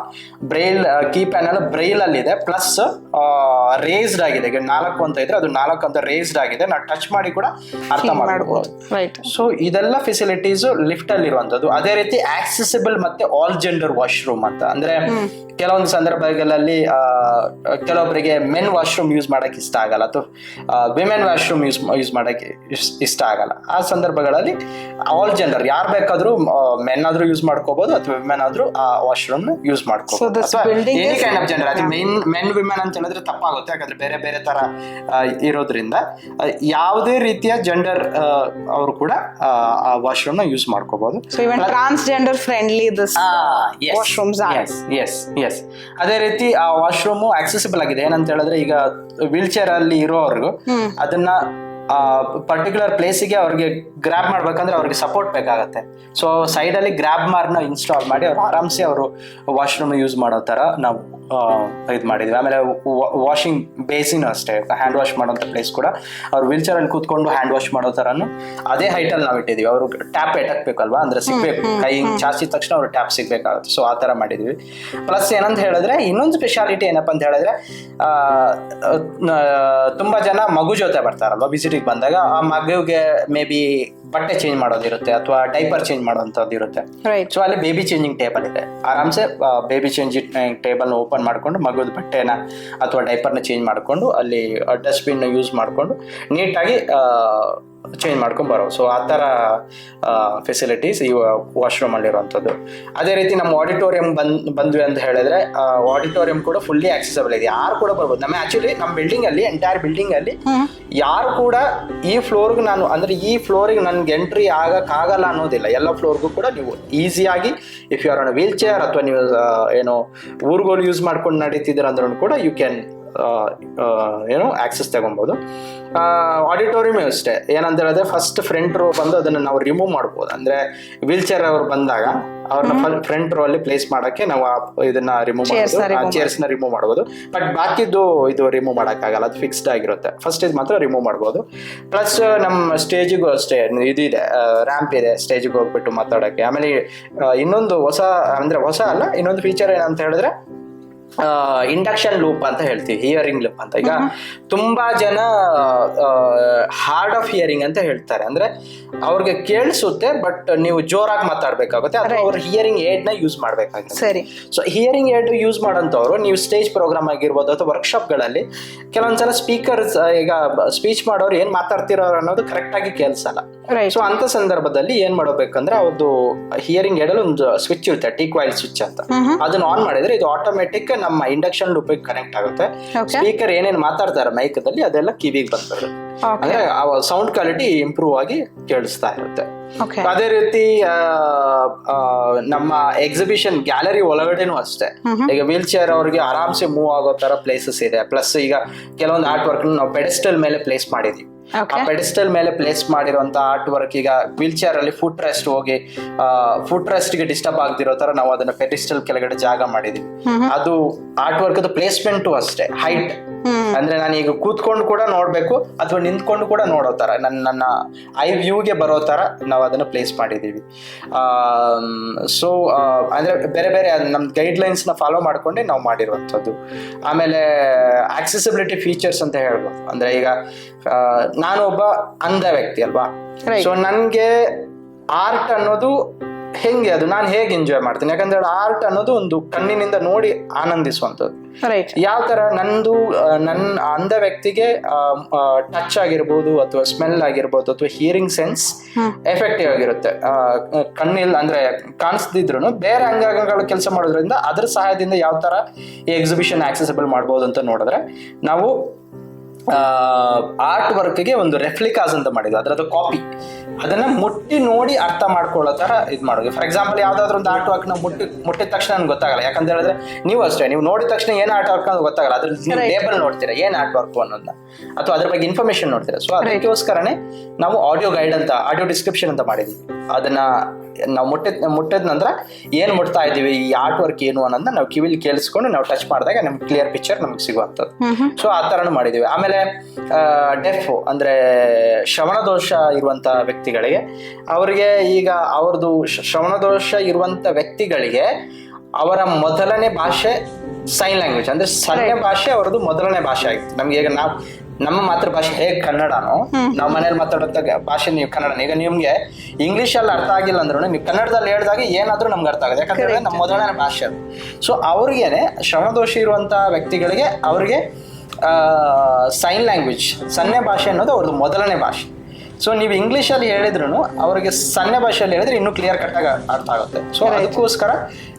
Speaker 3: ಬ್ರೈಲ್ ಕೀ ಪ್ಯಾನಲ್ ಬ್ರೈಲ್ ಅಲ್ಲಿ ಇದೆ ಪ್ಲಸ್ ರೇಸ್ಡ್ ಆಗಿದೆ. ಈಗ ನಾಲ್ಕು ಅಂತ ಇದ್ರೆ ಅದು ನಾಲ್ಕು ಅಂತ ರೇಸ್ಡ್ ಆಗಿದೆ. ನಾವು ಟಚ್ ಮಾಡಿ ಕೂಡ ಅರ್ಥ ಮಾಡ್ಬೋದು.
Speaker 1: ರೈಟ್
Speaker 3: ಸೊ ಇದೆಲ್ಲ ಫೆಸಿಲಿಟೀಸ್ ಲಿಫ್ಟ್ ಅಲ್ಲಿ ಇರುವಂತದ್ದು ಅದೇ ರೀತಿ ಆಕ್ಸೆಸಿಬಲ್ ಮತ್ತೆ ಆಲ್ ಜೆಂಡರ್ ವಾಶ್ರೂಮ್ ಅಂತ. ಅಂದ್ರೆ ಕೆಲವೊಂದು ಸಂದರ್ಭಗಳಲ್ಲಿ ಆ, ಕೆಲವೊಬ್ಬರಿಗೆ ಮೆನ್ ವಾಶ್ರೂಮ್ ಯೂಸ್ ಮಾಡಕ್ಕೆ ಇಷ್ಟ ಆಗಲ್ಲ ಅಥವಾ ವಿಮೆನ್ ವಾಶ್ರೂಮ್ ಯೂಸ್ ಯೂಸ್ ಮಾಡಕ್ಕೆ ಇಷ್ಟ ಆಗಲ್ಲ. ಆ ಸಂದರ್ಭಗಳಲ್ಲಿ ಆಲ್ ಜೆಂಡರ್ ಯಾರು ಬೇಕಾದ್ರೂ ಮೆನ್ ಆದ್ರೂ ಯೂಸ್ ಮಾಡ್ಕೋಬಹುದು ಅಥವಾ ವಿಮೆನ್ ಆದ್ರೂ ಆ ವಾಶ್ರೂಮ್ ಯೂಸ್ ಮಾಡ್ಕೋಬಹುದು ಎನಿ ಕೈಂಡ್ ಆಫ್ ಜೆಂಡರ್ ಅದು ಮೇನ್ ಮೆನ್ ವಿಮೆನ್ ಅಂತ ಹೇಳಿದ್ರೆ ತಪ್ಪಾಗುತ್ತೆ. ಯಾಕಂದ್ರೆ ಬೇರೆ ಬೇರೆ ತರ ಇರೋದ್ರಿಂದ ಯಾವುದೇ ರೀತಿಯ ಜೆಂಡರ್ ಅವರು ಕೂಡ ಆ, ವಾಶ್ರೂಮ್ನ ಯೂಸ್ ಮಾಡ್ಕೋಬಹುದು
Speaker 1: so even transgender friendly this are.
Speaker 3: Yes yes ಅದೇ ರೀತಿ ಆ ವಾಶ್ರೂಮ್ ಆಕ್ಸೆಸಿಬಲ್ ಆಗಿದೆ. ಏನಂತ ಹೇಳಿದ್ರೆ ಈಗ ವೀಲ್ ಚೇರ್ ಅಲ್ಲಿ ಇರೋರ್ಗು ಅದನ್ನ ಪರ್ಟಿಕ್ಯುಲರ್ ಪ್ಲೇಸಿಗೆ ಅವ್ರಿಗೆ ಗ್ರ್ಯಾಬ್ ಮಾಡ್ಬೇಕಂದ್ರೆ ಅವ್ರಿಗೆ ಸಪೋರ್ಟ್ ಬೇಕಾಗತ್ತೆ. ಸೊ ಸೈಡ್ ಅಲ್ಲಿ ಗ್ರಾಬ್ ಮಾರ್ನ ಇನ್ಸ್ಟಾಲ್ ಮಾಡಿ ಅವ್ರು ಆರಾಮ್ಸೆ ಅವರು ವಾಶ್ರೂಮ್ ಯೂಸ್ ಮಾಡೋ ತರ ನಾವು ಇದು ಮಾಡಿದ್ವಿ. ಆಮೇಲೆ ವಾಷಿಂಗ್ ಬೇಸಿನ್ ಅಷ್ಟೇ ಹ್ಯಾಂಡ್ ವಾಶ್ ಮಾಡೋಂಥ ಪ್ಲೇಸ್ ಕೂಡ. ಅವ್ರು ವೀಲ್ ಚೇರ್ ಅಲ್ಲಿ ಕೂತ್ಕೊಂಡು ಹ್ಯಾಂಡ್ ವಾಶ್ ಮಾಡೋ ಥರನು ಅದೇ ಹೈಟ್ ಅಲ್ಲಿ ನಾವು ಇಟ್ಟಿದೀವಿ. ಅವರು ಟ್ಯಾಪ್ ಎಟಕ್ಬೇಕಲ್ವಾ ಅಂದ್ರೆ ಸಿಗ್ಬೇಕು. ಕೈ ಜಾಸ್ತಿ ಚಾಚಿದ ತಕ್ಷಣ ಅವ್ರು ಟ್ಯಾಪ್ ಸಿಗ್ಬೇಕಾಗುತ್ತೆ. ಸೊ ಆ ತರ ಮಾಡಿದ್ವಿ. ಪ್ಲಸ್ ಏನಂತ ಹೇಳಿದ್ರೆ ಇನ್ನೊಂದು ಸ್ಪೆಷಾಲಿಟಿ ಏನಪ್ಪಾ ಅಂತ ಹೇಳಿದ್ರೆ ತುಂಬಾ ಜನ ಮಗು ಜೊತೆ ಬರ್ತಾರಲ್ವ? ವಿಸಿಟಿಗೆ ಬಂದಾಗ ಆ ಮಗುಗೆ ಮೇ ಬಿ ಬಟ್ಟೆ ಚೇಂಜ್ ಮಾಡೋದಿರುತ್ತೆ ಅಥವಾ ಡೈಪರ್ ಚೇಂಜ್ ಮಾಡೋಂಥದ್ದು ಇರುತ್ತೆ. ಸೊ ಅಲ್ಲಿ ಬೇಬಿ ಚೇಂಜಿಂಗ್ ಟೇಬಲ್ ಇದೆ. ಆರಾಮ್ಸೆ ಬೇಬಿ ಚೇಂಜಿಂಗ್ ಟೇಬಲ್ ಓಪನ್ ಮಾಡ್ಕೊಂಡು ಮಗುದ ಬಟ್ಟೆನ ಅಥವಾ ಡೈಪರ್ನ ಚೇಂಜ್ ಮಾಡ್ಕೊಂಡು ಅಲ್ಲಿ ಡಸ್ಟ್ಬಿನ್ ಯೂಸ್ ಮಾಡ್ಕೊಂಡು ನೀಟಾಗಿ ಚೇಂಜ್ ಮಾಡ್ಕೊಂಡು ಬರೋ ಸೊ ಆ ಥರ ಫೆಸಿಲಿಟೀಸ್ ಈ ವಾಶ್ರೂಮ್ ಅಲ್ಲಿರುವಂಥದ್ದು. ಅದೇ ರೀತಿ ನಮ್ಮ ಆಡಿಟೋರಿಯಂ ಬಂದ್ ಬಂದ್ವಿ ಅಂತ ಹೇಳಿದ್ರೆ ಆಡಿಟೋರಿಯಂ ಕೂಡ ಫುಲ್ಲಿ ಆಕ್ಸೆಸಬಲ್ ಇದೆ. ಯಾರು ಕೂಡ ಬರ್ಬೋದು. ನಮ್ಮ ಆಕ್ಚುಲಿ ನಮ್ಮ ಬಿಲ್ಡಿಂಗ್ ಅಲ್ಲಿ ಎಂಟೈರ್ ಬಿಲ್ಡಿಂಗ್ ಅಲ್ಲಿ ಯಾರು ಕೂಡ ಈ ಫ್ಲೋರ್ಗೆ ನಾನು ಅಂದ್ರೆ ಈ ಫ್ಲೋರಿಗೆ ನನ್ಗೆ ಎಂಟ್ರಿ ಆಗಕ್ಕಾಗಲ್ಲ ಅನ್ನೋದಿಲ್ಲ. ಎಲ್ಲ ಫ್ಲೋರ್ಗೂ ಕೂಡ ನೀವು ಈಸಿಯಾಗಿ if you are on wheel chair ಅಥವಾ ನೀವು ಏನು ಊರುಗಳು ಯೂಸ್ ಮಾಡ್ಕೊಂಡು ನಡೀತಿದ್ದೀರ ಅಂದ್ರೂ ಕೂಡ ಯು ಕ್ಯಾನ್ ಏನೋ ಆಕ್ಸೆಸ್ ತಗೊಬೋದು ಆಡಿಟೋರಿಯಂ ಅಷ್ಟೇ. ಏನಂತ ಹೇಳಿದ್ರೆ ಫಸ್ಟ್ ಫ್ರಂಟ್ ರೋ ಬಂದು ಅದನ್ನು ನಾವು ರಿಮೂವ್ ಮಾಡ್ಬೋದು. ಅಂದ್ರೆ ವೀಲ್ ಚೇರ್ ಅವ್ರು ಬಂದಾಗ ಅವ್ರನ್ನ ಫ್ರಂಟ್ ರೋ ಅಲ್ಲಿ ಪ್ಲೇಸ್ ಮಾಡೋಕ್ಕೆ ನಾವು ಇದನ್ನ ರಿಮೂವ್ ಮಾಡ್ಬೋದು. ಚೇರ್ಸ್ನ ರಿಮೂವ್ ಮಾಡ್ಬೋದು. ಬಟ್ ಬಾಕಿದ್ದು ಇದು ರಿಮೂವ್ ಮಾಡೋಕ್ಕಾಗಲ್ಲ. ಅದು ಫಿಕ್ಸ್ಡ್ ಆಗಿರುತ್ತೆ. ಫಸ್ಟ್ ಇದು ಮಾತ್ರ ರಿಮೂವ್ ಮಾಡ್ಬೋದು. ಪ್ಲಸ್ ನಮ್ಮ ಸ್ಟೇಜಿಗೂ ಅಷ್ಟೇ ಇದಿದೆ. ರ್ಯಾಂಪ್ ಇದೆ. ಸ್ಟೇಜಿಗೆ ಹೋಗ್ಬಿಟ್ಟು ಮಾತಾಡೋಕ್ಕೆ. ಆಮೇಲೆ ಇನ್ನೊಂದು ಹೊಸ ಅಂದ್ರೆ ಹೊಸ ಅಲ್ಲ ಇನ್ನೊಂದು ಫೀಚರ್ ಏನಂತ ಹೇಳಿದ್ರೆ ಇಂಡಕ್ಷನ್ ಲೂಪ್ ಅಂತ ಹೇಳ್ತೀವಿ ಹಿಯರಿಂಗ್ ಲೂಪ್ ಅಂತ. ಈಗ ತುಂಬಾ ಜನ ಹಾರ್ಡ್ ಆಫ್ ಹಿಯರಿಂಗ್ ಅಂತ ಹೇಳ್ತಾರೆ. ಅಂದ್ರೆ ಅವ್ರಿಗೆ ಕೇಳಿಸುತ್ತೆ ಬಟ್ ನೀವು ಜೋರಾಗಿ ಮಾತಾಡ್ಬೇಕಾಗುತ್ತೆ ಅಥವಾ ಅವ್ರ ಹಿಯರಿಂಗ್ ಏಡ್ನ ಯೂಸ್ ಮಾಡ್ಬೇಕಾಗುತ್ತೆ.
Speaker 1: ಸರಿ.
Speaker 3: ಸೊ ಹಿಯರಿಂಗ್ ಏಡ್ ಯೂಸ್ ಮಾಡೋಂಥವ್ರು ನೀವು ಸ್ಟೇಜ್ ಪ್ರೋಗ್ರಾಮ್ ಆಗಿರ್ಬೋದು ಅಥವಾ ವರ್ಕ್ಶಾಪ್ಗಳಲ್ಲಿ ಕೆಲವೊಂದ್ಸಲ ಸ್ಪೀಕರ್ಸ್ ಈಗ ಸ್ಪೀಚ್ ಮಾಡೋರು ಏನ್ ಮಾತಾಡ್ತಿರೋರು ಅನ್ನೋದು ಕರೆಕ್ಟ್ ಆಗಿ ಕೇಳಿಸಲ್ಲ. ಸೊ ಅಂತ ಸಂದರ್ಭದಲ್ಲಿ ಏನ್ ಮಾಡಬೇಕಂದ್ರೆ ಅವ್ರದ್ದು ಹಿಯರಿಂಗ್ ಏಡಲ್ಲಿ ಒಂದು ಸ್ವಿಚ್ ಇರುತ್ತೆ ಟಿ ಕ್ವಾಯಿಲ್ ಸ್ವಿಚ್ ಅಂತ ಅದನ್ನ ಆನ್ ಮಾಡಿದ್ರೆ ಇದು ಆಟೋಮೆಟಿಕ್ ನಮ್ಮ ಇಂಡಕ್ಷನ್ ಲೂಪಿಗೆ ಕನೆಕ್ಟ್ ಆಗುತ್ತೆ. ಸ್ಪೀಕರ್ ಏನೇನ್ ಮಾತಾಡ್ತಾರೆ ಮೈಕದಲ್ಲಿ ಅದೆಲ್ಲ ಕಿವಿಗೆ
Speaker 1: ಬರ್ತದೆ
Speaker 3: ಅಂದ್ರೆ ಆ ಸೌಂಡ್ ಕ್ವಾಲಿಟಿ ಇಂಪ್ರೂವ್ ಆಗಿ ಕೇಳಿಸ್ತಾ ಇರುತ್ತೆ. ಅದೇ ರೀತಿ ನಮ್ಮ ಎಕ್ಸಿಬಿಷನ್ ಗ್ಯಾಲರಿ ಒಳಗಡೆನೂ ಅಷ್ಟೇ. ಈಗ ವೀಲ್ ಚೇರ್ ಅವ್ರಿಗೆ ಆರಾಮ್ಸೆ ಮೂವ್ ಆಗೋ ತರ ಪ್ಲೇಸಸ್ ಇದೆ. ಪ್ಲಸ್ ಈಗ ಕೆಲವೊಂದು ಆರ್ಟ್ ವರ್ಕ್ ನಾವು ಪೆಡೆಸ್ಟಲ್ ಮೇಲೆ ಪ್ಲೇಸ್ ಮಾಡಿದೀವಿ. ಆ ಪೆಡಿಸ್ಟಲ್ ಮೇಲೆ ಪ್ಲೇಸ್ ಮಾಡಿರುವಂತಹ ಆರ್ಟ್ ವರ್ಕ್ ಈಗ ವೀಲ್ ಚೇರ್ ಅಲ್ಲಿ ಫುಟ್ ರೆಸ್ಟ್ ಹೋಗಿ ಫುಟ್ ರೆಸ್ಟ್ಗೆ ಡಿಸ್ಟರ್ಬ್ ಆಗದಿರೋ ತರ ನಾವು ಅದನ್ನ ಪೆಡಿಸ್ಟಲ್ ಕೆಳಗಡೆ ಜಾಗ ಮಾಡಿದೀವಿ. ಅದು ಆರ್ಟ್ ವರ್ಕ್ ಪ್ಲೇಸ್ಮೆಂಟು ಅಷ್ಟೇ. ಹೈಟ್ ಅಂದ್ರೆ ನಾನು ಈಗ ಕೂತ್ಕೊಂಡು ಕೂಡ ನೋಡ್ಬೇಕು ಅಥವಾ ನಿಂತ್ಕೊಂಡು ಕೂಡ ನೋಡೋ ತರ ನನ್ನ ನನ್ನ ಐ ವ್ಯೂಗೆ ಬರೋ ತರ ನಾವು ಅದನ್ನ ಪ್ಲೇಸ್ ಮಾಡಿದೀವಿ ಆ ಸೊ ಅಂದ್ರೆ ಬೇರೆ ಬೇರೆ ನಮ್ ಗೈಡ್ ಲೈನ್ಸ್ನ ಫಾಲೋ ಮಾಡ್ಕೊಂಡೆ ನಾವು ಮಾಡಿರುವಂಥದ್ದು. ಆಮೇಲೆ ಆಕ್ಸೆಸಿಬಿಲಿಟಿ ಫೀಚರ್ಸ್ ಅಂತ ಹೇಳ್ಬೋದು. ಅಂದ್ರೆ ಈಗ ನಾನು ಒಬ್ಬ ಅಂಧ ವ್ಯಕ್ತಿ ಅಲ್ವಾ. ಸೊ ನನ್ಗೆ ಆರ್ಟ್ ಅನ್ನೋದು ಹೆಂಗೆ ಅದು? ನಾನು ಹೇಗೆ ಎಂಜಾಯ್ ಮಾಡ್ತೀನಿ? ಯಾಕಂದ್ರೆ ಆರ್ಟ್ ಅನ್ನೋದು ಒಂದು ಕಣ್ಣಿನಿಂದ ನೋಡಿ ಆನಂದಿಸುವಂಥದ್ದು. ಯಾವ ತರ ನಂದು ನನ್ನ ಅಂಧ ವ್ಯಕ್ತಿಗೆ ಟಚ್ ಆಗಿರ್ಬೋದು ಅಥವಾ ಸ್ಮೆಲ್ ಆಗಿರ್ಬೋದು ಅಥವಾ ಹಿಯರಿಂಗ್ ಸೆನ್ಸ್ ಎಫೆಕ್ಟಿವ್ ಆಗಿರುತ್ತೆ. ಕಣ್ಣಿಲ್ ಅಂದ್ರೆ ಕಾಣಿಸ್ದಿದ್ರು ಬೇರೆ ಅಂಗಾಂಗಗಳು ಕೆಲಸ ಮಾಡೋದ್ರಿಂದ ಅದ್ರ ಸಹಾಯದಿಂದ ಯಾವ ತರ ಈ ಎಕ್ಸಿಬಿಷನ್ ಆಕ್ಸೆಸಿಬಲ್ ಮಾಡ್ಬೋದು ಅಂತ ನೋಡಿದ್ರೆ ನಾವು ಆರ್ಟ್ ವರ್ಕ್ಗೆ ಒಂದು ರೆಫ್ಲಿಕಾಸ್ ಅಂತ ಮಾಡಿದ್ರು. ಅದರದ್ದು ಕಾಪಿ ಅದನ್ನ ಮುಟ್ಟಿ ನೋಡಿ ಅರ್ಥ ಮಾಡ್ಕೊಳ್ಳೋ ತರ ಇದು ಮಾಡೋದು. ಫಾರ್ ಎಕ್ಸಾಂಪಲ್ ಯಾವ್ದಾದ್ರು ಒಂದು ಆರ್ಟ್ ವರ್ಕ್ ನಾವು ಮುಟ್ಟಿ ಮುಟ್ಟಿದ ತಕ್ಷಣ ನನ್ಗೆ ಗೊತ್ತಾಗಲ್ಲ. ಯಾಕಂತ ಹೇಳಿದ್ರೆ ನೀವು ಅಷ್ಟೇ ನೀವು ನೋಡಿದ ತಕ್ಷಣ ಏನು ಆರ್ಟ್ ವರ್ಕ್ ಅನ್ನೋದು ಗೊತ್ತಾಗಲ್ಲ. ಅದ್ರ ನೀವು. ಲೇಬಲ್ ನೋಡ್ತೀರಾ ಏನು ಆರ್ಟ್ ವರ್ಕ್ ಅನ್ನೋದನ್ನ? ಅಥವಾ ಅದ್ರ ಬಗ್ಗೆ ಇನ್ಫಾರ್ಮೇಶನ್ ನೋಡ್ತೀರಾ? ಸೊ ಅದಕ್ಕೋಸ್ಕರನೇ ನಾವು ಆಡಿಯೋ ಗೈಡ್ ಅಂತ ಆಡಿಯೋ ಡಿಸ್ಕ್ರಿಪ್ಷನ್ ಅಂತ ಮಾಡಿದ್ವಿ. ಅದನ್ನ ನಾವು ಮುಟ್ಟಿದ ಮುಟ್ಟಿದ ನಂತರ ಏನು ಮುಟ್ತಾ ಇದೀವಿ ಈ ಆರ್ಟ್ ವರ್ಕ್ ಏನು ಅನ್ನೋದನ್ನ ನಾವು ಕಿವಿಲಿ ಕೇಳಿಸ್ಕೊಂಡು ನಾವು ಟಚ್ ಮಾಡಿದಾಗ ನಮ್ಗೆ ಕ್ಲಿಯರ್ ಪಿಕ್ಚರ್ ನಮ್ಗೆ ಸಿಗುವಂಥದ್ದು. ಸೊ ಆ ಥರನೂ ಮಾಡಿದ್ದೀವಿ ಆಮೇಲೆ ಡೆಫ್ ಅಂದ್ರೆ ಶ್ರವಣ ದೋಷ ಇರುವಂತ ವ್ಯಕ್ತಿಗಳಿಗೆ ಅವರಿಗೆ ಈಗ ಅವ್ರದ್ದು ಶ್ರವಣ ದೋಷ ಇರುವಂತ ವ್ಯಕ್ತಿಗಳಿಗೆ ಅವರ ಮೊದಲನೇ ಭಾಷೆ ಸೈನ್ ಲ್ಯಾಂಗ್ವೇಜ್ ಅಂದ್ರೆ ಸಣ್ಣ ಭಾಷೆ ಅವರದು ಮೊದಲನೇ ಭಾಷೆ ಆಯ್ತು ನಮ್ಗೆ ಈಗ ನಾವು ನಮ್ಮ ಮಾತೃಭಾಷೆ ಹೇಗೆ ಕನ್ನಡನೋ ನಾವು ಮನೇಲಿ ಮಾತಾಡೋ ಭಾಷೆ ನೀವು ಕನ್ನಡ ಈಗ ನಿಮ್ಗೆ ಇಂಗ್ಲಿಷ್ ಅಲ್ಲಿ ಅರ್ಥ ಆಗಿಲ್ಲ ಅಂದ್ರೂ ನೀವು ಕನ್ನಡದಲ್ಲಿ ಹೇಳಿದಾಗ ಏನಾದ್ರೂ ನಮ್ಗೆ ಅರ್ಥ ಆಗುತ್ತೆ. ಯಾಕಂದ್ರೆ ನಮ್ಮ ಮೊದಲನೇ ಭಾಷೆ ಅದು. ಸೊ ಅವ್ರಿಗೇನೆ ಶ್ರಮದೋಷಿ ಇರುವಂತ ವ್ಯಕ್ತಿಗಳಿಗೆ ಅವ್ರಿಗೆ ಸೈನ್ ಲ್ಯಾಂಗ್ವೇಜ್ ಸನ್ನೆ ಭಾಷೆ ಅನ್ನೋದು ಅವ್ರದ್ದು ಮೊದಲನೇ ಭಾಷೆ. ಸೊ ನೀವು ಇಂಗ್ಲಿಷಲ್ಲಿ ಹೇಳಿದ್ರು ಅವ್ರಿಗೆ ಸನ್ನೆ ಭಾಷೆಯಲ್ಲಿ ಹೇಳಿದ್ರೆ ಇನ್ನೂ ಕ್ಲಿಯರ್ ಕಟ್ ಆಗಿ ಅರ್ಥ ಆಗುತ್ತೆ. ಸೊ ಅದಕ್ಕೋಸ್ಕರ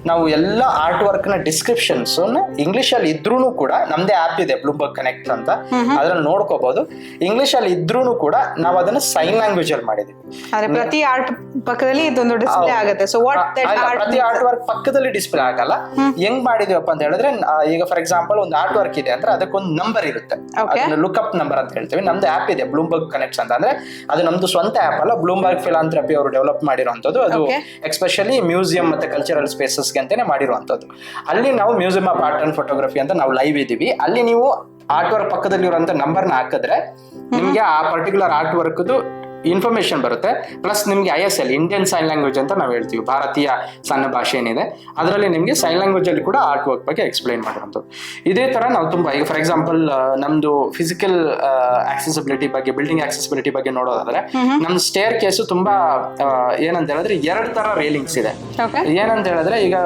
Speaker 3: ನಾವು ಎಲ್ಲ ಆರ್ಟ್ ವರ್ಕ್ನ ಡಿಸ್ಕ್ರಿಪ್ಷನ್ಸ್ ಇಂಗ್ಲಿಷ್ ಅಲ್ಲಿ ಇದ್ರೂ ಕೂಡ ನಮ್ದೇ ಆಪ್ ಇದೆ ಬ್ಲೂಬರ್ಗ್ ಕನೆಕ್ಟ್ ಅಂತ. ಅದ್ರಲ್ಲಿ ನೋಡ್ಕೋಬಹುದು ಇಂಗ್ಲಿಷ್ ಅಲ್ಲಿ ಇದ್ರೂ ಕೂಡ ನಾವು ಅದನ್ನ ಸೈನ್ ಲ್ಯಾಂಗ್ವೇಜ್ ಅಲ್ಲಿ ಮಾಡಿದೀವಿ
Speaker 1: ಪ್ರತಿ ಆರ್ಟ್ ಪಕ್ಕದಲ್ಲಿ ಇದೊಂದು ಡಿಸ್ಪ್ಲೇ ಆಗುತ್ತೆ. ಸೊ ವಾಟ್
Speaker 3: ಪ್ರತಿ ಆರ್ಟ್ ವರ್ಕ್ ಪಕ್ಕದಲ್ಲಿ ಡಿಸ್ಪ್ಲೇ ಆಗಲ್ಲ. ಹೆಂಗ್ ಮಾಡಿದೀವಪ್ಪ ಅಂತ ಹೇಳಿದ್ರೆ ಈಗ ಫಾರ್ ಎಕ್ಸಾಂಪಲ್ ಒಂದು ಆರ್ಟ್ ವರ್ಕ್ ಇದೆ ಅಂದ್ರೆ ಅದಕ್ಕೊಂದು ನಂಬರ್ ಇರುತ್ತೆ. ಲುಕ್ ಲುಕ್ಅಪ್ ನಂಬರ್ ಅಂತ ಹೇಳ್ತೀವಿ. ನಮ್ದು ಆಪ್ ಇದೆ ಬ್ಲೂಮ್ಬರ್ಗ್ ಕನೆಕ್ಟ್ಸ್ ಅಂತ. ಅಂದ್ರೆ ಅದು ನಮ್ದು ಸ್ವಂತ ಆಪ್ ಅಲ್ಲ. ಬ್ಲೂಮ್ಬರ್ಗ್ ಫಿಲಾಂಥ್ರಪಿ ಅವರು ಡೆವಲಪ್ ಮಾಡಿರುವಂತದ್ದು ಅದು. ಎಕ್ಸ್ಪೆಷಲಿ ಮ್ಯೂಸಿಯಂ ಮತ್ತೆ ಕಲ್ಚರಲ್ ಸ್ಪೇಸಸ್ಗೆ ಅಂತಾನೆ ಮಾಡಿರುವಂತದ್ದು ಅಲ್ಲಿ ನಾವು museum of art and photography ಅಂತ ನಾವು ಲೈವ್ ಇದೀವಿ ಅಲ್ಲಿ ನೀವು ಆರ್ಟ್ ವರ್ಕ್ ಪಕ್ಕದಲ್ಲಿ ಇರುವಂತ ನಂಬರ್ನ ಹಾಕಿದ್ರೆ, ನಿಮ್ಗೆ ಆ ಪರ್ಟಿಕ್ಯುಲರ್ ಆರ್ಟ್ ವರ್ಕ್ದು ಇನ್ಫಾರ್ಮೇಶನ್ ಬರುತ್ತೆ. ಪ್ಲಸ್ ನಿಮಗೆ I S L Indian sign language ಅಂತ ನಾವು ಹೇಳ್ತೀವಿ. ಭಾರತೀಯ ಸಣ್ಣ ಭಾಷೆ ಏನಿದೆ. ಅದರಲ್ಲಿ ನಿಮಗೆ ಸೈನ್ ಲ್ಯಾಂಗ್ವೇಜ್ ಅಲ್ಲಿ ಕೂಡ ಆರ್ಟ್ ವರ್ಕ್ ಬಗ್ಗೆ ಎಕ್ಸ್ಪ್ಲೈನ್ ಮಾಡಿರೋಂಥದ್ದು ಇದೇ ತರ ನಾವು ತುಂಬಾ ಈಗ ಫಾರ್ ಎಕ್ಸಾಂಪಲ್ ನಮ್ದು ಫಿಸಿಕಲ್ ಆಕ್ಸೆಸಿಬಿಲಿಟಿ ಬಗ್ಗೆ ಬಿಲ್ಡಿಂಗ್ ಆಕ್ಸೆಸಿಬಿಲಿಟಿ ಬಗ್ಗೆ ನೋಡೋದಾದ್ರೆ ನಮ್ ಸ್ಟೇರ್ ಕೇಸು ತುಂಬಾ ಏನಂತ ಹೇಳಿದ್ರೆ ಎರಡು ತರ ರೇಲಿಂಗ್ಸ್ ಇದೆ. ಏನಂತ ಹೇಳಿದ್ರೆ ಈಗ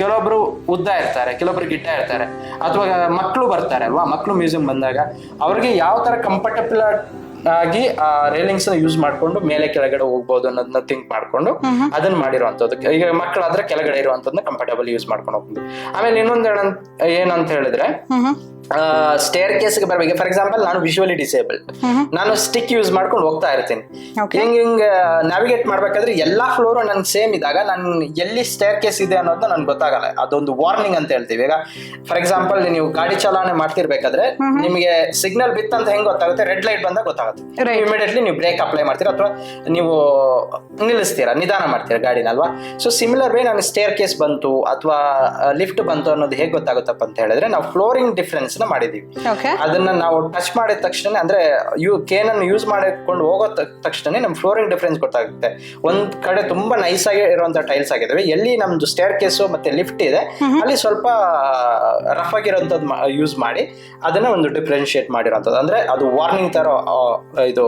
Speaker 3: ಕೆಲವೊಬ್ರು ಉದ್ದ ಇರ್ತಾರೆ ಕೆಲವೊಬ್ರು ಗಿಡ್ಡ ಇರ್ತಾರೆ ಅಥವಾ ಮಕ್ಕಳು ಬರ್ತಾರೆ ಅಲ್ವಾ ಮಕ್ಕಳು ಮ್ಯೂಸಿಯಂ ಬಂದಾಗ ಅವ್ರಿಗೆ ಯಾವ ತರ ಕಂಫರ್ಟಬಲ್ ಆಗಿ ಆ ರೇಲಿಂಗ್ಸ್ ಯೂಸ್ ಮಾಡ್ಕೊಂಡು ಮೇಲೆ ಕೆಳಗಡೆ ಹೋಗ್ಬೋದು ಅನ್ನೋದನ್ನ ಥಿಂಕ್ ಮಾಡ್ಕೊಂಡು ಅದನ್ನ ಮಾಡಿರುವಂತದ್ದು. ಈಗ ಮಕ್ಕಳಾದ್ರೆ ಕೆಳಗಡೆ ಇರುವಂತದನ್ನ ಕಂಫರ್ಟಬಲ್ ಯೂಸ್ ಮಾಡ್ಕೊಂಡು ಹೋಗ್ಬೋದು. ಆಮೇಲೆ ಇನ್ನೊಂದ್ ಏನಂತ ಹೇಳಿದ್ರೆ ಸ್ಟೇರ್ ಕೇಸ್ಗೆ ಬರ್ಬೇಕು. ಫಾರ್ ಎಕ್ಸಾಂಪಲ್ ನಾನು ವಿಶುವಲಿ ಡಿಸೇಬಲ್ ನಾನು ಸ್ಟಿಕ್ ಯೂಸ್ ಮಾಡ್ಕೊಂಡು ಹೋಗ್ತಾ ಇರ್ತೀನಿ. ಹಿಂಗ್ ಹಿಂಗ್ ನ್ಯಾವಿಗೇಟ್ ಮಾಡ್ಬೇಕಾದ್ರೆ ಎಲ್ಲಾ ಫ್ಲೋರ್ ನನ್ ಸೇಮ್ ಇದ್ದಾಗ ನಾನು ಎಲ್ಲಿ ಸ್ಟೇರ್ ಕೇಸ್ ಇದೆ ಅನ್ನೋದು ನನ್ಗೆ ಗೊತ್ತಾಗಲ್ಲ. ಅದೊಂದು ವಾರ್ನಿಂಗ್ ಅಂತ ಹೇಳ್ತೀವಿ. ಈಗ ಫಾರ್ ಎಕ್ಸಾಂಪಲ್ ನೀವು ಗಾಡಿ ಚಾಲನೆ ಮಾಡ್ತಿರ್ಬೇಕಾದ್ರೆ ನಿಮಗೆ ಸಿಗ್ನಲ್ ಬಿತ್ತಂತ ಹೆಂಗ್ ಗೊತ್ತಾಗುತ್ತೆ? ರೆಡ್ ಲೈಟ್ ಬಂದಾಗ ಗೊತ್ತಾಗುತ್ತೆ. ಇಮಿಡಿಯೇಟ್ಲಿ ನೀವು ಬ್ರೇಕ್ ಅಪ್ಲೈ ಮಾಡ್ತೀರಾ? ಅಥವಾ ನೀವು ನಿಲ್ಲಿಸ್ತೀರಾ? ನಿಧಾನ ಮಾಡ್ತೀರಾ ಗಾಡಿನಲ್ವಾ ಸೊ ಸಿಮಿಲರ್ ವೇ ನಾನು ಸ್ಟೇರ್ ಕೇಸ್ ಬಂತು ಅಥವಾ ಲಿಫ್ಟ್ ಬಂತು ಅನ್ನೋದು ಹೇಗೆ ಗೊತ್ತಾಗುತ್ತಪ್ಪ ಅಂತ ಹೇಳಿದ್ರೆ ನಾವು ಫ್ಲೋರಿಂಗ್ ಡಿಫ್ರೆನ್ಸ್ ನ ಮಾಡಿದೀವಿ. ಅದನ್ನ ನಾವು ಟಚ್ ಮಾಡಿದ ತಕ್ಷಣ ಅಂದ್ರೆ ಯು ಅನ್ನು ಯೂಸ್ ಮಾಡಿಕೊಂಡು ಹೋಗೋ ತಕ್ಷಣ ನಮ್ ಫ್ಲೋರಿಂಗ್ ಡಿಫ್ರೆನ್ಸ್ ಗೊತ್ತಾಗುತ್ತೆ. ಒಂದ್ ಕಡೆ ತುಂಬಾ ನೈಸ್ ಆಗಿ ಇರುವಂತ ಟೈಲ್ಸ್ ಆಗಿದಾವೆ. ಎಲ್ಲಿ ನಮ್ದು ಸ್ಟೇರ್ ಕೇಸ್ ಮತ್ತೆ ಲಿಫ್ಟ್ ಇದೆ ಅಲ್ಲಿ ಸ್ವಲ್ಪ ರಫ್ ಆಗಿರೋಂಥದ್ದು ಯೂಸ್ ಮಾಡಿ ಅದನ್ನ ಒಂದು ಡಿಫ್ರೆನ್ಶಿಯೇಟ್ ಮಾಡಿರೋಂಥದ್ದು ಅಂದ್ರೆ ಅದು ವಾರ್ನಿಂಗ್ ತರ ಇದು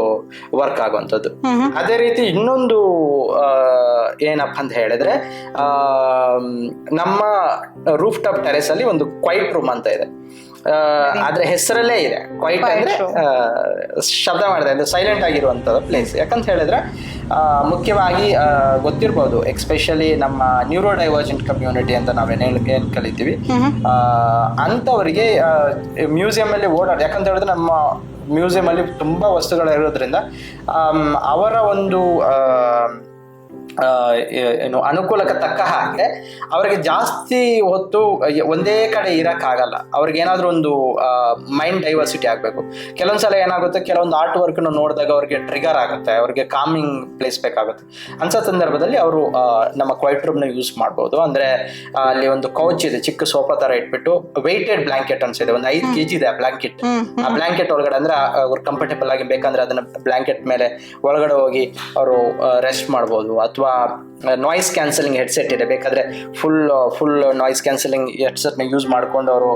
Speaker 3: ವರ್ಕ್ ಆಗುವಂಥದ್ದು ಅದೇ ರೀತಿ ಇನ್ನೊಂದು ಏನಪ್ಪ ಅಂತ ಹೇಳಿದ್ರೆ ಆ, ನಮ್ಮ ರೂಫ್ ಟಾಪ್ ಟೆರೆಸ್ ಅಲ್ಲಿ ಒಂದು ಕ್ವೈಟ್ ರೂಮ್ ಅಂತ ಇದೆ. ಅದ್ರ ಹೆಸರಲ್ಲೇ ಇದೆ. ಕ್ವೈಟ್ ಅಂದ್ರೆ ಶಬ್ದ ಮಾಡಿದೆ ಅಂದ್ರೆ ಸೈಲೆಂಟ್ ಆಗಿರುವಂತ ಪ್ಲೇಸ್ ಯಾಕಂತ ಹೇಳಿದ್ರೆ ಆ, ಮುಖ್ಯವಾಗಿ ಗೊತ್ತಿರ್ಬೋದು ಎಕ್ಸ್ಪೆಷಲಿ ನಮ್ಮ ನ್ಯೂರೋ ಡೈವರ್ಜೆಂಟ್ ಕಮ್ಯುನಿಟಿ ಅಂತ ನಾವೇನು ಏನ್ ಕಲಿತೀವಿ. ಆ, ಅಂಥವರಿಗೆ ಮ್ಯೂಸಿಯಂ ಅಲ್ಲಿ ಓಡಾಡ ಯಾಕಂತ ಹೇಳಿದ್ರೆ ನಮ್ಮ ಮ್ಯೂಸಿಯಂ ಅಲ್ಲಿ ತುಂಬಾ ವಸ್ತುಗಳು ಇರೋದ್ರಿಂದ ಅವರ ಒಂದು ಏನು ಅನುಕೂಲಕ್ಕೆ ತಕ್ಕ ಹಾಗೆ ಅವರಿಗೆ ಜಾಸ್ತಿ ಹೊತ್ತು ಒಂದೇ ಕಡೆ ಇರಕ್ಕಾಗಲ್ಲ. ಅವ್ರಿಗೆ ಏನಾದರೂ ಒಂದು ಮೈಂಡ್ ಡೈವರ್ಸಿಟಿ ಆಗಬೇಕು. ಕೆಲವೊಂದ್ಸಲ ಏನಾಗುತ್ತೆ ಕೆಲವೊಂದು ಆರ್ಟ್ ವರ್ಕ್ ನೋಡಿದಾಗ ಅವ್ರಿಗೆ ಟ್ರಿಗರ್ ಆಗುತ್ತೆ ಅವ್ರಿಗೆ ಕಾಮಿಂಗ್ ಪ್ಲೇಸ್ ಬೇಕಾಗುತ್ತೆ. ಅಂತ ಸಂದರ್ಭದಲ್ಲಿ ಅವರು ನಮ್ಮ ಕ್ವೈಟ್ ರೂಮ್ನ ಯೂಸ್ ಮಾಡ್ಬೋದು. ಅಂದ್ರೆ ಅಲ್ಲಿ ಒಂದು ಕೌಚ್ ಇದೆ ಚಿಕ್ಕ ಸೋಫಾ ತರ ಇಟ್ಬಿಟ್ಟು ವೆಯ್ಟೆಡ್ ಬ್ಲಾಂಕೆಟ್ ಅನ್ಸಿದೆ ಒಂದು ಐದು ಕೆಜಿ ಇದೆ ಆ ಬ್ಲಾಂಕೆಟ್ ಆ ಬ್ಲಾಂಕೆಟ್ ಒಳಗಡೆ ಅಂದ್ರೆ ಅವ್ರು ಕಂಫರ್ಟೇಬಲ್ ಆಗಿ ಬೇಕಂದ್ರೆ ಅದನ್ನ ಬ್ಲಾಂಕೆಟ್ ಮೇಲೆ ಒಳಗಡೆ ಹೋಗಿ ಅವರು ರೆಸ್ಟ್ ಮಾಡ್ಬೋದು ಅಥವಾ abençoado. ನಾಯ್ಸ್ ಕ್ಯಾನ್ಸಲಿಂಗ್ ಹೆಡ್ಸೆಟ್ ಇದೆ. ಬೇಕಾದ್ರೆ ಫುಲ್ ಫುಲ್ ನಾಯ್ಸ್ ಕ್ಯಾನ್ಸಲಿಂಗ್ ಹೆಡ್ಸೆಟ್ನ ಯೂಸ್ ಮಾಡ್ಕೊಂಡು ಅವರು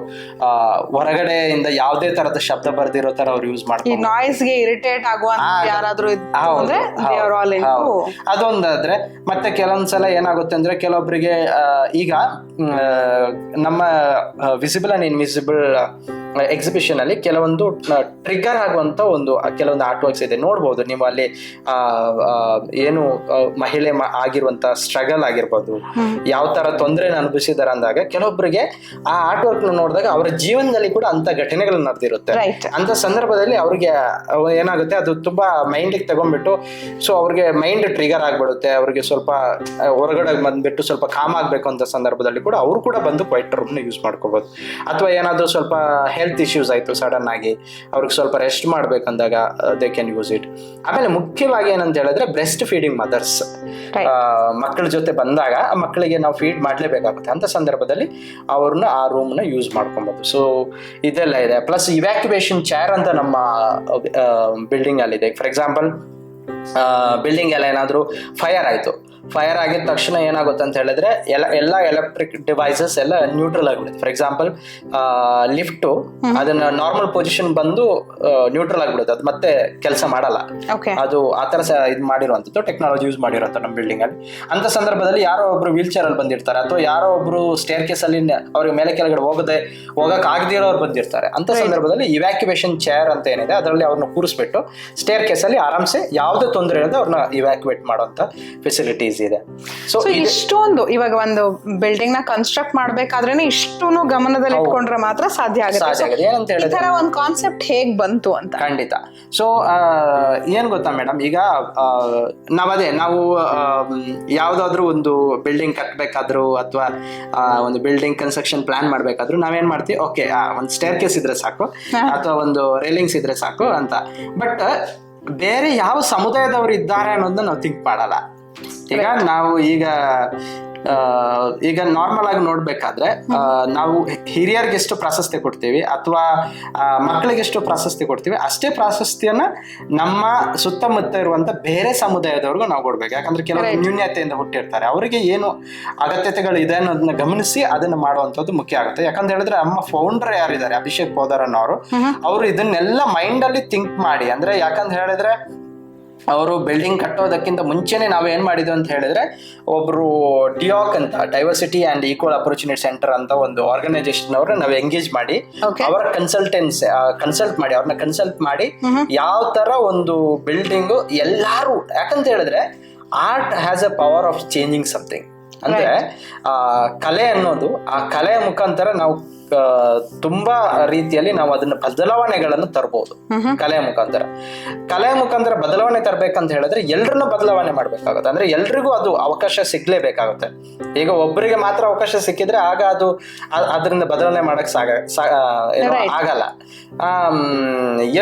Speaker 3: ಹೊರಗಡೆಯಿಂದ ಯಾವುದೇ ತರದ ಶಬ್ದ ಬರ್ದಿರೋ ತರ ಅವ್ರು ಯೂಸ್
Speaker 1: ಮಾಡ್ತಾರೆ
Speaker 3: ಮಾಡ್ಕೊಂಡು
Speaker 1: ನಾಯ್ಸ್ಗೆ ಇರಿಟೇಟ್
Speaker 3: ಆಗುವ
Speaker 1: ಯಾರಾದ್ರೂ.
Speaker 3: ಅದೊಂದಾದ್ರೆ ಮತ್ತೆ ಕೆಲವೊಂದ್ಸಲ ಏನಾಗುತ್ತೆ ಅಂದ್ರೆ ಕೆಲವೊಬ್ಬರಿಗೆ ಈಗ ನಮ್ಮ ವಿಸಿಬಲ್ ಅಂಡ್ ಇನ್ವಿಸಿಬಲ್ ಎಕ್ಸಿಬಿಷನ್ ಅಲ್ಲಿ ಕೆಲವೊಂದು ಟ್ರಿಗರ್ ಆಗುವಂತ ಒಂದು ಕೆಲವೊಂದು ಆರ್ಟ್ ವರ್ಕ್ಸ್ ಇದೆ. ನೋಡ್ಬೋದು ನೀವು ಅಲ್ಲಿ ಏನು ಮಹಿಳೆ ಮ- ಆಗಿರುವಂತ ಸ್ಟ್ರಗಲ್ ಆಗಿರ್ಬೋದು. ಯಾವ ತರ ತೊಂದರೆ ಅನುಭವಿಸಿದಾರೆ ಅಂದಾಗ ಕೆಲವೊಬ್ಬರಿಗೆ ಆ ಆರ್ಟ್ ವರ್ಕ್ ನೋಡಿದಾಗ ಅವರ ಜೀವನದಲ್ಲಿ ಕೂಡ ಅಂತ ಘಟನೆಗಳು ನಡೆದಿರುತ್ತೆ. ಅಂತ ಸಂದರ್ಭದಲ್ಲಿ ಅವ್ರಿಗೆ ಏನಾಗುತ್ತೆ ಅದು ತುಂಬಾ ಮೈಂಡ್ ತಗೊಂಡ್ಬಿಟ್ಟು ಸೊ ಅವ್ರಿಗೆ ಮೈಂಡ್ ಟ್ರಿಗರ್ ಆಗ್ಬಿಡುತ್ತೆ ಅವ್ರಿಗೆ ಸ್ವಲ್ಪ ಹೊರಗಡೆ ಬಂದ್ಬಿಟ್ಟು ಸ್ವಲ್ಪ ಕಾಮ್ ಆಗ್ಬೇಕು ಅಂತ ಸಂದರ್ಭದಲ್ಲಿ ಕೂಡ ಅವರು ಕೂಡ ಬಂದು ಕ್ವೈಟ್ ರೂಮ್ನ ಯೂಸ್ ಮಾಡ್ಕೋಬಹುದು ಅಥವಾ ಏನಾದ್ರು ಸ್ವಲ್ಪ ಹೆಲ್ತ್ ಇಶ್ಯೂಸ್ ಆಯ್ತು ಸಡನ್ ಆಗಿ ಅವ್ರಿಗೆ ಸ್ವಲ್ಪ ರೆಸ್ಟ್ ಮಾಡ್ಬೇಕಂದಾಗ ದೇ ಕ್ಯಾನ್ ಯೂಸ್ ಇಟ್ ಆಮೇಲೆ ಮುಖ್ಯವಾಗಿ ಏನಂತ ಹೇಳಿದ್ರೆ ಬ್ರೆಸ್ಟ್ ಫೀಡಿಂಗ್ ಮದರ್ಸ್. ಮಕ್ಕಳ ಜೊತೆ ಬಂದಾಗ ಆ ಮಕ್ಕಳಿಗೆ ನಾವು ಫೀಡ್ ಮಾಡಲೇಬೇಕಾಗುತ್ತೆ ಅಂತ ಸಂದರ್ಭದಲ್ಲಿ ಅವ್ರನ್ನ ಆ ರೂಮ್ನ ಯೂಸ್ ಮಾಡ್ಕೊಬೋದು. ಸೊ ಇದೆಲ್ಲ ಇದೆ. ಪ್ಲಸ್ ಇವ್ಯಾಕ್ಯುವೇಷನ್ ಚೇರ್ ಅಂತ ನಮ್ಮ ಬಿಲ್ಡಿಂಗಲ್ಲಿದೆ ಫಾರ್ ಎಕ್ಸಾಂಪಲ್ ಬಿಲ್ಡಿಂಗ್ ಎಲ್ಲ ಏನಾದರೂ ಫೈರ್ ಆಯಿತು. ಫೈರ್ ಆಗಿದ ತಕ್ಷಣ ಏನಾಗುತ್ತೆ ಅಂತ ಹೇಳಿದ್ರೆ ಎಲ್ಲ ಎಲ್ಲ ಎಲೆಕ್ಟ್ರಿಕ್ ಡಿವೈಸಸ್ ಎಲ್ಲ ನ್ಯೂಟ್ರಲ್ ಆಗಿಬಿಡುತ್ತೆ. ಫಾರ್ ಎಕ್ಸಾಂಪಲ್ ಲಿಫ್ಟು ಅದನ್ನ ನಾರ್ಮಲ್ ಪೊಸಿಷನ್ ಬಂದು ನ್ಯೂಟ್ರಲ್ ಆಗಿಬಿಡುತ್ತೆ. ಅದು ಮತ್ತೆ ಕೆಲಸ ಮಾಡಲ್ಲ. ಅದು ಆ ಥರ ಇದು ಮಾಡಿರುವಂಥದ್ದು ಟೆಕ್ನಾಲಜಿ ಯೂಸ್ ಮಾಡಿರುವಂಥ ನಮ್ಮ ಬಿಲ್ಡಿಂಗ್ ಅಲ್ಲಿ. ಅಂತ ಸಂದರ್ಭದಲ್ಲಿ ಯಾರೋ ಒಬ್ರು ವೀಲ್ ಚೇರ್ ಅಲ್ಲಿ ಬಂದಿರ್ತಾರೆ ಅಥವಾ ಯಾರೋ ಒಬ್ರು ಸ್ಟೇರ್ ಕೇಸ್ ಅಲ್ಲಿ ಅವ್ರಿಗೆ ಮೇಲೆ ಕೆಳಗಡೆ ಹೋಗದೆ ಹೋಗಕ್ ಆಗದಿರೋರು ಬಂದಿರ್ತಾರೆ. ಅಂತ ಸಂದರ್ಭದಲ್ಲಿ ಇವ್ಯಾಕ್ಯುವೇಷನ್ ಚೇರ್ ಅಂತ ಏನಿದೆ ಅದರಲ್ಲಿ ಅವ್ರನ್ನ ಕೂರಿಸ್ಬಿಟ್ಟು ಸ್ಟೇರ್ ಕೇಸ್ ಅಲ್ಲಿ ಆರಾಮ್ಸೆ ಯಾವುದೇ ತೊಂದರೆ ಇಲ್ಲದೆ ಅವ್ರನ್ನ ಇವ್ಯಾಕ್ಯುವೇಟ್ ಮಾಡುವಂತ ಫೆಸಿಲಿಟೀಸ್ ಇದೆ. ಸೊ
Speaker 1: ಇಷ್ಟೊಂದು ಇವಾಗ ಒಂದು ಬಿಲ್ಡಿಂಗ್ನ ಕನ್ಸ್ಟ್ರಕ್ಟ್ ಮಾಡ್ಬೇಕಾದ್ರೇನೆ ಇಷ್ಟುನು ಗಮನದಲ್ಲಿ ಇಟ್ಕೊಂಡ್ರೆ ಮಾತ್ರ ಸಾಧ್ಯ ಆಗುತ್ತೆ. ಈ ತರ ಒಂದು ಕಾನ್ಸೆಪ್ಟ್ ಹೇಗ್ ಬಂತು ಅಂತ?
Speaker 3: ಖಂಡಿತ. ಸೊ ಏನ್ ಗೊತ್ತಾ ಮೇಡಮ್ ಈಗ ನಾವದೇ ನಾವು ಯಾವ್ದಾದ್ರು ಒಂದು ಬಿಲ್ಡಿಂಗ್ ಕಟ್ಬೇಕಾದ್ರು ಅಥವಾ ಒಂದು ಬಿಲ್ಡಿಂಗ್ ಕನ್ಸ್ಟ್ರಕ್ಷನ್ ಪ್ಲಾನ್ ಮಾಡ್ಬೇಕಾದ್ರು ನಾವೇನ್ ಮಾಡ್ತೀವಿ? ಓಕೆ ಒಂದು ಸ್ಟೇರ್ ಕೇಸ್ ಇದ್ರೆ ಸಾಕು ಅಥವಾ ಒಂದು ರೇಲಿಂಗ್ಸ್ ಇದ್ರೆ ಸಾಕು ಅಂತ. ಬಟ್ ಬೇರೆ ಯಾವ ಸಮುದಾಯದವರು ಇದ್ದಾರೆ ಅನ್ನೋದನ್ನ ನಾವು ಥಿಂಕ್ ಮಾಡಲ್ಲ. ಈಗ ನಾವು ಈಗ ಈಗ ನಾರ್ಮಲ್ ಆಗಿ ನೋಡ್ಬೇಕಾದ್ರೆ ನಾವು ಹಿರಿಯರಿಗೆ ಎಷ್ಟು ಪ್ರಾಶಸ್ತ್ಯ ಕೊಡ್ತೀವಿ ಅಥವಾ ಮಕ್ಕಳಿಗೆ ಎಷ್ಟು ಪ್ರಾಶಸ್ತ್ಯ ಕೊಡ್ತೀವಿ ಅಷ್ಟೇ ಪ್ರಾಶಸ್ತ್ಯನ ನಮ್ಮ ಸುತ್ತಮುತ್ತ ಇರುವಂತ ಬೇರೆ ಸಮುದಾಯದವ್ರಿಗೂ ನಾವು ಕೊಡ್ಬೇಕು. ಯಾಕಂದ್ರೆ ಕೆಲವರು ನ್ಯೂನ್ಯತೆಯಿಂದ ಹುಟ್ಟಿರ್ತಾರೆ. ಅವರಿಗೆ ಏನು ಅಗತ್ಯತೆಗಳು ಇದೆ ಅನ್ನೋದನ್ನ ಗಮನಿಸಿ ಅದನ್ನ ಮಾಡುವಂಥದ್ದು ಮುಖ್ಯ ಆಗುತ್ತೆ. ಯಾಕಂತ ಹೇಳಿದ್ರೆ ನಮ್ಮ ಫೌಂಡರ್ ಯಾರಿದ್ದಾರೆ ಅಭಿಷೇಕ್ ಪೋದರ್ ಅನ್ನೋರು ಅವರು ಇದನ್ನೆಲ್ಲ ಮೈಂಡ್ ಅಲ್ಲಿ ಥಿಂಕ್ ಮಾಡಿ. ಅಂದ್ರೆ ಯಾಕಂತ ಹೇಳಿದ್ರೆ ಅವರು ಬಿಲ್ಡಿಂಗ್ ಕಟ್ಟೋದಕ್ಕಿಂತ ಮುಂಚೆನೆ ನಾವು ಏನ್ ಮಾಡಿದ್ವಿ ಅಂತ ಹೇಳಿದ್ರೆ ಒಬ್ರು ಡಿಯಾಕ್ ಅಂತ diversity and equal opportunity centre ಅಂತ ಒಂದು ಆರ್ಗನೈಸೇಷನ್ ಅವ್ರನ್ನ ನಾವು ಎಂಗೇಜ್ ಮಾಡಿ. ಅವರ ಕನ್ಸಲ್ಟೆನ್ಸ್ ಕನ್ಸಲ್ಟ್ ಮಾಡಿ ಅವ್ರನ್ನ ಕನ್ಸಲ್ಟ್ ಮಾಡಿ ಯಾವ ತರ ಒಂದು ಬಿಲ್ಡಿಂಗ್ ಎಲ್ಲಾರು ಯಾಕಂತ ಹೇಳಿದ್ರೆ art has a power of changing something ಅಂದ್ರೆ ಆ ಕಲೆ ಅನ್ನೋದು ಆ ಕಲೆಯ ಮುಖಾಂತರ ನಾವು ತುಂಬಾ ರೀತಿಯಲ್ಲಿ ನಾವು ಅದನ್ನ ಬದಲಾವಣೆಗಳನ್ನು ತರಬಹುದು ಕಲೆಯ ಮುಖಾಂತರ. ಕಲೆಯ ಮುಖಾಂತರ ಬದಲಾವಣೆ ತರಬೇಕಂತ ಹೇಳಿದ್ರೆ ಎಲ್ರನ್ನ ಬದಲಾವಣೆ ಮಾಡ್ಬೇಕಾಗುತ್ತೆ. ಅಂದ್ರೆ ಎಲ್ರಿಗೂ ಅದು ಅವಕಾಶ ಸಿಗ್ಲೇಬೇಕಾಗುತ್ತೆ. ಈಗ ಒಬ್ಬರಿಗೆ ಮಾತ್ರ ಅವಕಾಶ ಸಿಕ್ಕಿದ್ರೆ ಆಗ ಅದು ಅದರಿಂದ ಬದಲಾವಣೆ ಮಾಡಕ್ ಸಾಗ ಆಗಲ್ಲ.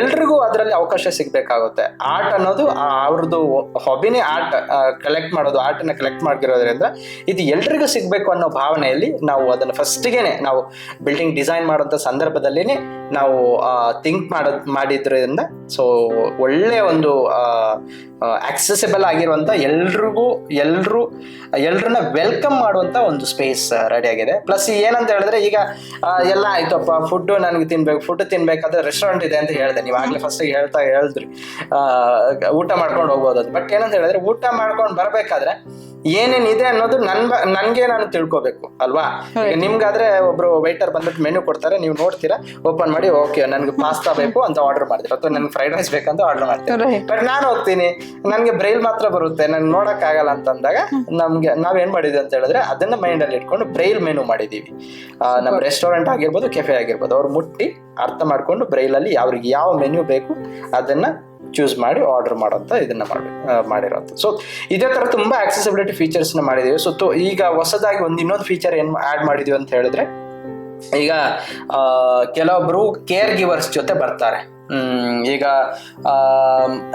Speaker 3: ಎಲ್ರಿಗೂ ಅದರಲ್ಲಿ ಅವಕಾಶ ಸಿಗ್ಬೇಕಾಗುತ್ತೆ. ಆರ್ಟ್ ಅನ್ನೋದು ಅವ್ರದ್ದು ಹಾಬಿನೇ ಆರ್ಟ್ ಕಲೆಕ್ಟ್ ಮಾಡೋದು ಆರ್ಟ್ ಅನ್ನ ಕಲೆಕ್ಟ್ ಮಾಡಿರೋದ್ರಿಂದ ಇದು ಎಲ್ರಿಗೂ ಸಿಗ್ಬೇಕು ಅನ್ನೋ ಭಾವನೆಯಲ್ಲಿ ನಾವು ಅದನ್ನ ಫಸ್ಟ್ಗೆ ನಾವು ಬಿಲ್ಡಿಂಗ್ ಡಿಸೈನ್ ಮಾಡುವಂತ ಸಂದರ್ಭದಲ್ಲಿನೇ ನಾವು ಥಿಂಕ್ ಮಾಡೋದ್ ಮಾಡಿದ್ರಿಂದ ಸೊ ಒಳ್ಳೆ ಒಂದು ಆಕ್ಸೆಸಿಬಲ್ ಆಗಿರುವಂತ ಎಲ್ರಿಗೂ ಎಲ್ಲರೂ ಎಲ್ಲರನ್ನ ವೆಲ್ಕಮ್ ಮಾಡುವಂಥ ಒಂದು ಸ್ಪೇಸ್ ರೆಡಿ ಆಗಿದೆ. ಪ್ಲಸ್ ಏನಂತ ಹೇಳಿದ್ರೆ ಈಗ ಎಲ್ಲ ಆಯ್ತಪ್ಪ ಫುಡ್ ನನಗೆ ತಿನ್ಬೇಕು ಫುಡ್ ತಿನ್ಬೇಕಾದ್ರೆ ರೆಸ್ಟೋರೆಂಟ್ ಇದೆ ಅಂತ ಹೇಳಿದೆ. ನೀವು ಆಗಲೇ ಫಸ್ಟ್ ಹೇಳ್ತಾ ಹೇಳಿದ್ರಿ. ಆ, ಊಟ ಮಾಡ್ಕೊಂಡು ಹೋಗ್ಬೋದು ಅದು ಬಟ್ ಏನಂತ ಹೇಳಿದ್ರೆ ಊಟ ಮಾಡ್ಕೊಂಡು ಬರಬೇಕಾದ್ರೆ ಏನೇನಿದೆ ಅನ್ನೋದು ನನ್ ಬ- ನನ್ಗೆ ನಾನು ತಿಳ್ಕೊಬೇಕು ಅಲ್ವಾ? ನಿಮ್ಗಾದ್ರೆ ಒಬ್ರು ವೈಟರ್ ಬಂದ್ಬಿಟ್ಟು ಮೆನು ಕೊಡ್ತಾರೆ ನೀವು ನೋಡ್ತೀರಾ ಓಪನ್ ಮಾಡಿ ಓಕೆ ನನ್ಗೆ ಪಾಸ್ತಾ ಬೇಕು ಅಂತ ಆರ್ಡರ್ ಮಾಡ್ತೀರಾ ಅಥವಾ ನನ್ಗೆ ಫ್ರೈಡ್ ರೈಸ್ ಬೇಕಂತ ಆರ್ಡರ್ ಮಾಡ್ತೀರಾ ಬಟ್ ನಾನು ಹೋಗ್ತೀನಿ. ನನ್ಗೆ ಬ್ರೈಲ್ ಮಾತ್ರ ಬರುತ್ತೆ. ನನ್ಗೆ ನೋಡಕ್ ಆಗಲ್ಲ ಅಂತಂದಾಗ ನಮ್ಗೆ ನಾವೇನ್ ಮಾಡಿದ್ವಿ ಅಂತ ಹೇಳಿದ್ರೆ ಅದನ್ನ ಮೈಂಡ್ ಅಲ್ಲಿ ಇಟ್ಕೊಂಡು ಬ್ರೈಲ್ ಮೆನು ಮಾಡಿದೀವಿ. ನಮ್ಮ ರೆಸ್ಟೋರೆಂಟ್ ಆಗಿರ್ಬೋದು ಕೆಫೆ ಆಗಿರ್ಬೋದು. ಅವ್ರು ಮುಟ್ಟಿ ಅರ್ಥ ಮಾಡ್ಕೊಂಡು ಬ್ರೈಲ್ ಅಲ್ಲಿ ಅವ್ರಿಗೆ ಯಾವ ಮೆನ್ಯೂ ಬೇಕು ಅದನ್ನ ಚೂಸ್ ಮಾಡಿ ಆರ್ಡರ್ ಮಾಡೋಂಥ ಇದನ್ನ ಮಾಡಿ ಮಾಡಿರೋಂಥ ಸೊ ಇದೇ ತರ ತುಂಬಾ ಆಕ್ಸೆಸಿಬಿಲಿಟಿ ಫೀಚರ್ಸ್ನ ಮಾಡಿದೀವಿ. ಸೊ ಈಗ ಹೊಸದಾಗಿ ಒಂದು ಇನ್ನೊಂದು ಫೀಚರ್ ಏನು ಆಡ್ ಮಾಡಿದೀವಿ ಅಂತ ಹೇಳಿದ್ರೆ ಈಗ ಆ, ಕೆಲವೊಬ್ರು ಕೇರ್ ಗಿವರ್ಸ್ ಜೊತೆ ಬರ್ತಾರೆ. ಹ್ಮ್, ಈಗ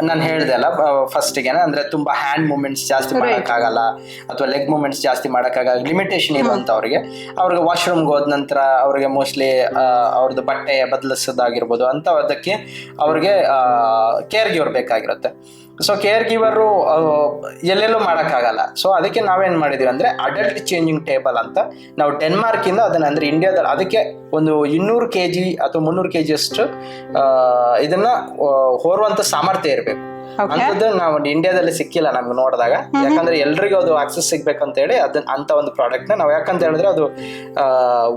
Speaker 3: ನಾನು ಹೇಳ್ದೆ ಅಲ್ಲ ಫಸ್ಟಿಗೆ ಅಂದ್ರೆ ತುಂಬಾ ಹ್ಯಾಂಡ್ ಮೂಮೆಂಟ್ಸ್ ಜಾಸ್ತಿ ಮಾಡೋಕ್ಕಾಗಲ್ಲ ಅಥವಾ ಲೆಗ್ ಮೂಮೆಂಟ್ಸ್ ಜಾಸ್ತಿ ಮಾಡೋಕ್ಕಾಗಲ್ಲ ಲಿಮಿಟೇಷನ್ ಇರುವಂತವ್ರಿಗೆ ಅವ್ರಿಗೆ ವಾಶ್ರೂಮ್ಗೆ ಹೋದ ನಂತರ ಅವ್ರಿಗೆ ಮೋಸ್ಟ್ಲಿ ಅವ್ರದ್ದು ಬಟ್ಟೆ ಬದಲಿಸೋದಾಗಿರ್ಬೋದು ಅಂತ ಅದಕ್ಕೆ ಅವ್ರಿಗೆ ಕೇರ್ ಗಿವರ್ ಬೇಕಾಗಿರುತ್ತೆ. ಸೊ ಕೇರ್ ಗಿವರು ಎಲ್ಲೆಲ್ಲೂ ಮಾಡೋಕ್ಕಾಗಲ್ಲ ಸೊ ಅದಕ್ಕೆ ನಾವೇನು ಮಾಡಿದೀವಿ ಅಂದರೆ ಅಡಲ್ಟ್ ಚೇಂಜಿಂಗ್ ಟೇಬಲ್ ಅಂತ ನಾವು ಡೆನ್ಮಾರ್ಕ್ ಇಂದ ಅದನ್ನ ಅಂದ್ರೆ ಇಂಡಿಯಾದಲ್ಲಿ ಅದಕ್ಕೆ ಒಂದು ಇನ್ನೂರು ಕೆ ಜಿ ಅಥವಾ ಮುನ್ನೂರು ಕೆ ಜಿಯಷ್ಟು ಇದನ್ನ ಹೋರುವಂಥ ಸಾಮರ್ಥ್ಯ ಇರಬೇಕು. ಅಂತದ್ದು ನಾವು ಇಂಡಿಯಾದಲ್ಲಿ ಸಿಕ್ಕಿಲ್ಲ ನಮ್ಗೆ ನೋಡಿದಾಗ. ಯಾಕಂದ್ರೆ ಎಲ್ರಿಗೂ ಅದು ಆಕ್ಸೆಸ್ ಸಿಗ್ಬೇಕು ಅಂತ ಹೇಳಿ ಅದನ್ನ ಅಂತ ಒಂದು ಪ್ರಾಡಕ್ಟ್ನ ನಾವು ಯಾಕಂತ ಹೇಳಿದ್ರೆ ಅದು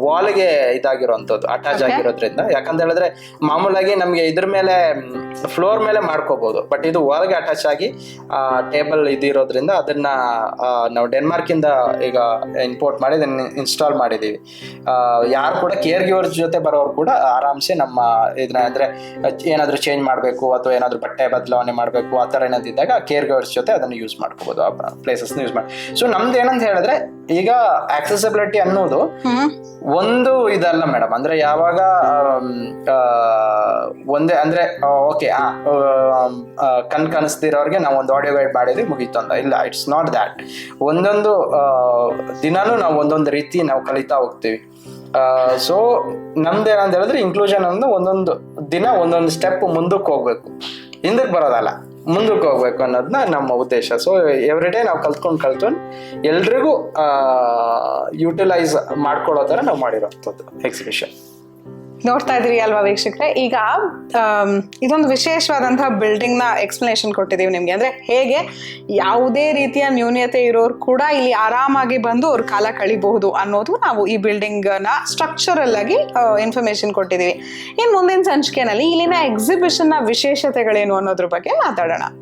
Speaker 3: ವಾಲ್ಗೆ ಇದಾಗಿರುವಂತದ್ದು ಅಟ್ಯಾಚ್ ಆಗಿರೋದ್ರಿಂದ. ಯಾಕಂತ ಹೇಳಿದ್ರೆ ಮಾಮೂಲಾಗಿ ನಮ್ಗೆ ಇದ್ರ ಮೇಲೆ ಫ್ಲೋರ್ ಮೇಲೆ ಮಾಡ್ಕೋಬಹುದು ಬಟ್ ಇದು ವಾಲ್ಗೆ ಅಟ್ಯಾಚ್ ಆಗಿ ಟೇಬಲ್ ಇದಿರೋದ್ರಿಂದ ಅದನ್ನ ಆ, ನಾವು ಡೆನ್ಮಾರ್ಕ್ ಇಂದ ಈಗ ಇಂಪೋರ್ಟ್ ಮಾಡಿ ಅದನ್ನ ಇನ್ಸ್ಟಾಲ್ ಮಾಡಿದೀವಿ. ಯಾರು ಕೂಡ ಕೇರ್ ಗಿವರ್ ಜೊತೆ ಬರೋರು ಕೂಡ ಆರಾಮ್ಸೆ ನಮ್ಮ ಇದನ್ನ ಅಂದ್ರೆ ಏನಾದ್ರು ಚೇಂಜ್ ಮಾಡಬೇಕು ಅಥವಾ ಏನಾದ್ರು ಬಟ್ಟೆ ಬದಲಾವಣೆ ಮಾಡಬೇಕು ಆ ಥರ ಏನಾದ್ರು ಇದ್ದಾಗ ಕೇರ್ ಗವರ್ಸ್ ಜೊತೆ ಅದನ್ನು ಯೂಸ್ ಮಾಡ್ಕೋಬಹುದು ಆ ಪ್ಲೇಸಸ್ನ ಯೂಸ್ ಮಾಡಿ. ಸೊ ನಮ್ದು ಏನಂತ ಹೇಳಿದ್ರೆ ಈಗ ಆಕ್ಸೆಸಿಬಿಲಿಟಿ ಅನ್ನೋದು ಒಂದು ಇದಲ್ಲ ಮೇಡಮ್ ಅಂದ್ರೆ ಯಾವಾಗ ಒಂದೇ ಅಂದ್ರೆ ಓಕೆ ಕಣ್ ಕನಸ್ತಿರೋರ್ಗೆ ನಾವು ಒಂದು ಆಡಿಯೋ ಗೈಡ್ ಮಾಡಿದ್ವಿ ಮುಗೀತು ಅಂತ. ಇಲ್ಲ ಇಟ್ಸ್ ನಾಟ್ ದ್ಯಾಟ್ ಒಂದೊಂದು ದಿನಾನು ದಿನಾನೂ ನಾವು ಒಂದೊಂದು ರೀತಿ ನಾವು ಕಲಿತಾ ಹೋಗ್ತೀವಿ. ಸೊ ನಮ್ದೇನಂತ ಹೇಳಿದ್ರೆ ಇನ್ಕ್ಲೂಷನ್ ಅಂದ್ರೆ ಒಂದೊಂದು ದಿನ ಒಂದೊಂದು ಸ್ಟೆಪ್ ಮುಂದಕ್ಕೆ ಹೋಗ್ಬೇಕು. ಹಿಂದಕ್ಕೆ ಬರೋದಲ್ಲ. ಮುಂದಕ್ಕೆ ಹೋಗ್ಬೇಕು ಅನ್ನೋದನ್ನ ನಮ್ಮ ಉದ್ದೇಶ. ಸೊ ಎವ್ರಿ ಡೇ ನಾವು ಕಲ್ತ್ಕೊಂಡು ಕಲ್ತ್ಕೊಂಡು ಎಲ್ರಿಗೂ ಯುಟಿಲೈಸ್ ಮಾಡ್ಕೊಳ್ಳೋ ಥರ ನಾವು ಮಾಡಿರೋಂಥದ್ದು ಎಕ್ಸಿಬಿಷನ್
Speaker 1: ನೋಡ್ತಾ ಇದ್ರಿ ಅಲ್ವಾ ವೀಕ್ಷಕರೇ? ಈಗ ಇದೊಂದು ವಿಶೇಷವಾದಂತಹ ಬಿಲ್ಡಿಂಗ್ನ ಎಕ್ಸ್ಪ್ಲನೇಷನ್ ಕೊಟ್ಟಿದೀವಿ ನಿಮ್ಗೆ. ಅಂದ್ರೆ ಹೇಗೆ ಯಾವುದೇ ರೀತಿಯ ನ್ಯೂನ್ಯತೆ ಇರೋರು ಕೂಡ ಇಲ್ಲಿ ಆರಾಮಾಗಿ ಬಂದು ಅವ್ರ ಕಾಲ ಕಳಿಬಹುದು ಅನ್ನೋದು ನಾವು ಈ ಬಿಲ್ಡಿಂಗ್ನ ಸ್ಟ್ರಕ್ಚರಲ್ ಆಗಿ ಇನ್ಫಾರ್ಮೇಶನ್ ಕೊಟ್ಟಿದೀವಿ ಇನ್ ಮುಂದಿನ ಸಂಚಿಕೆನಲ್ಲಿ ಇಲ್ಲಿನ ಎಕ್ಸಿಬಿಷನ್ನ ವಿಶೇಷತೆಗಳೇನು ಅನ್ನೋದ್ರ ಬಗ್ಗೆ ಮಾತಾಡೋಣ.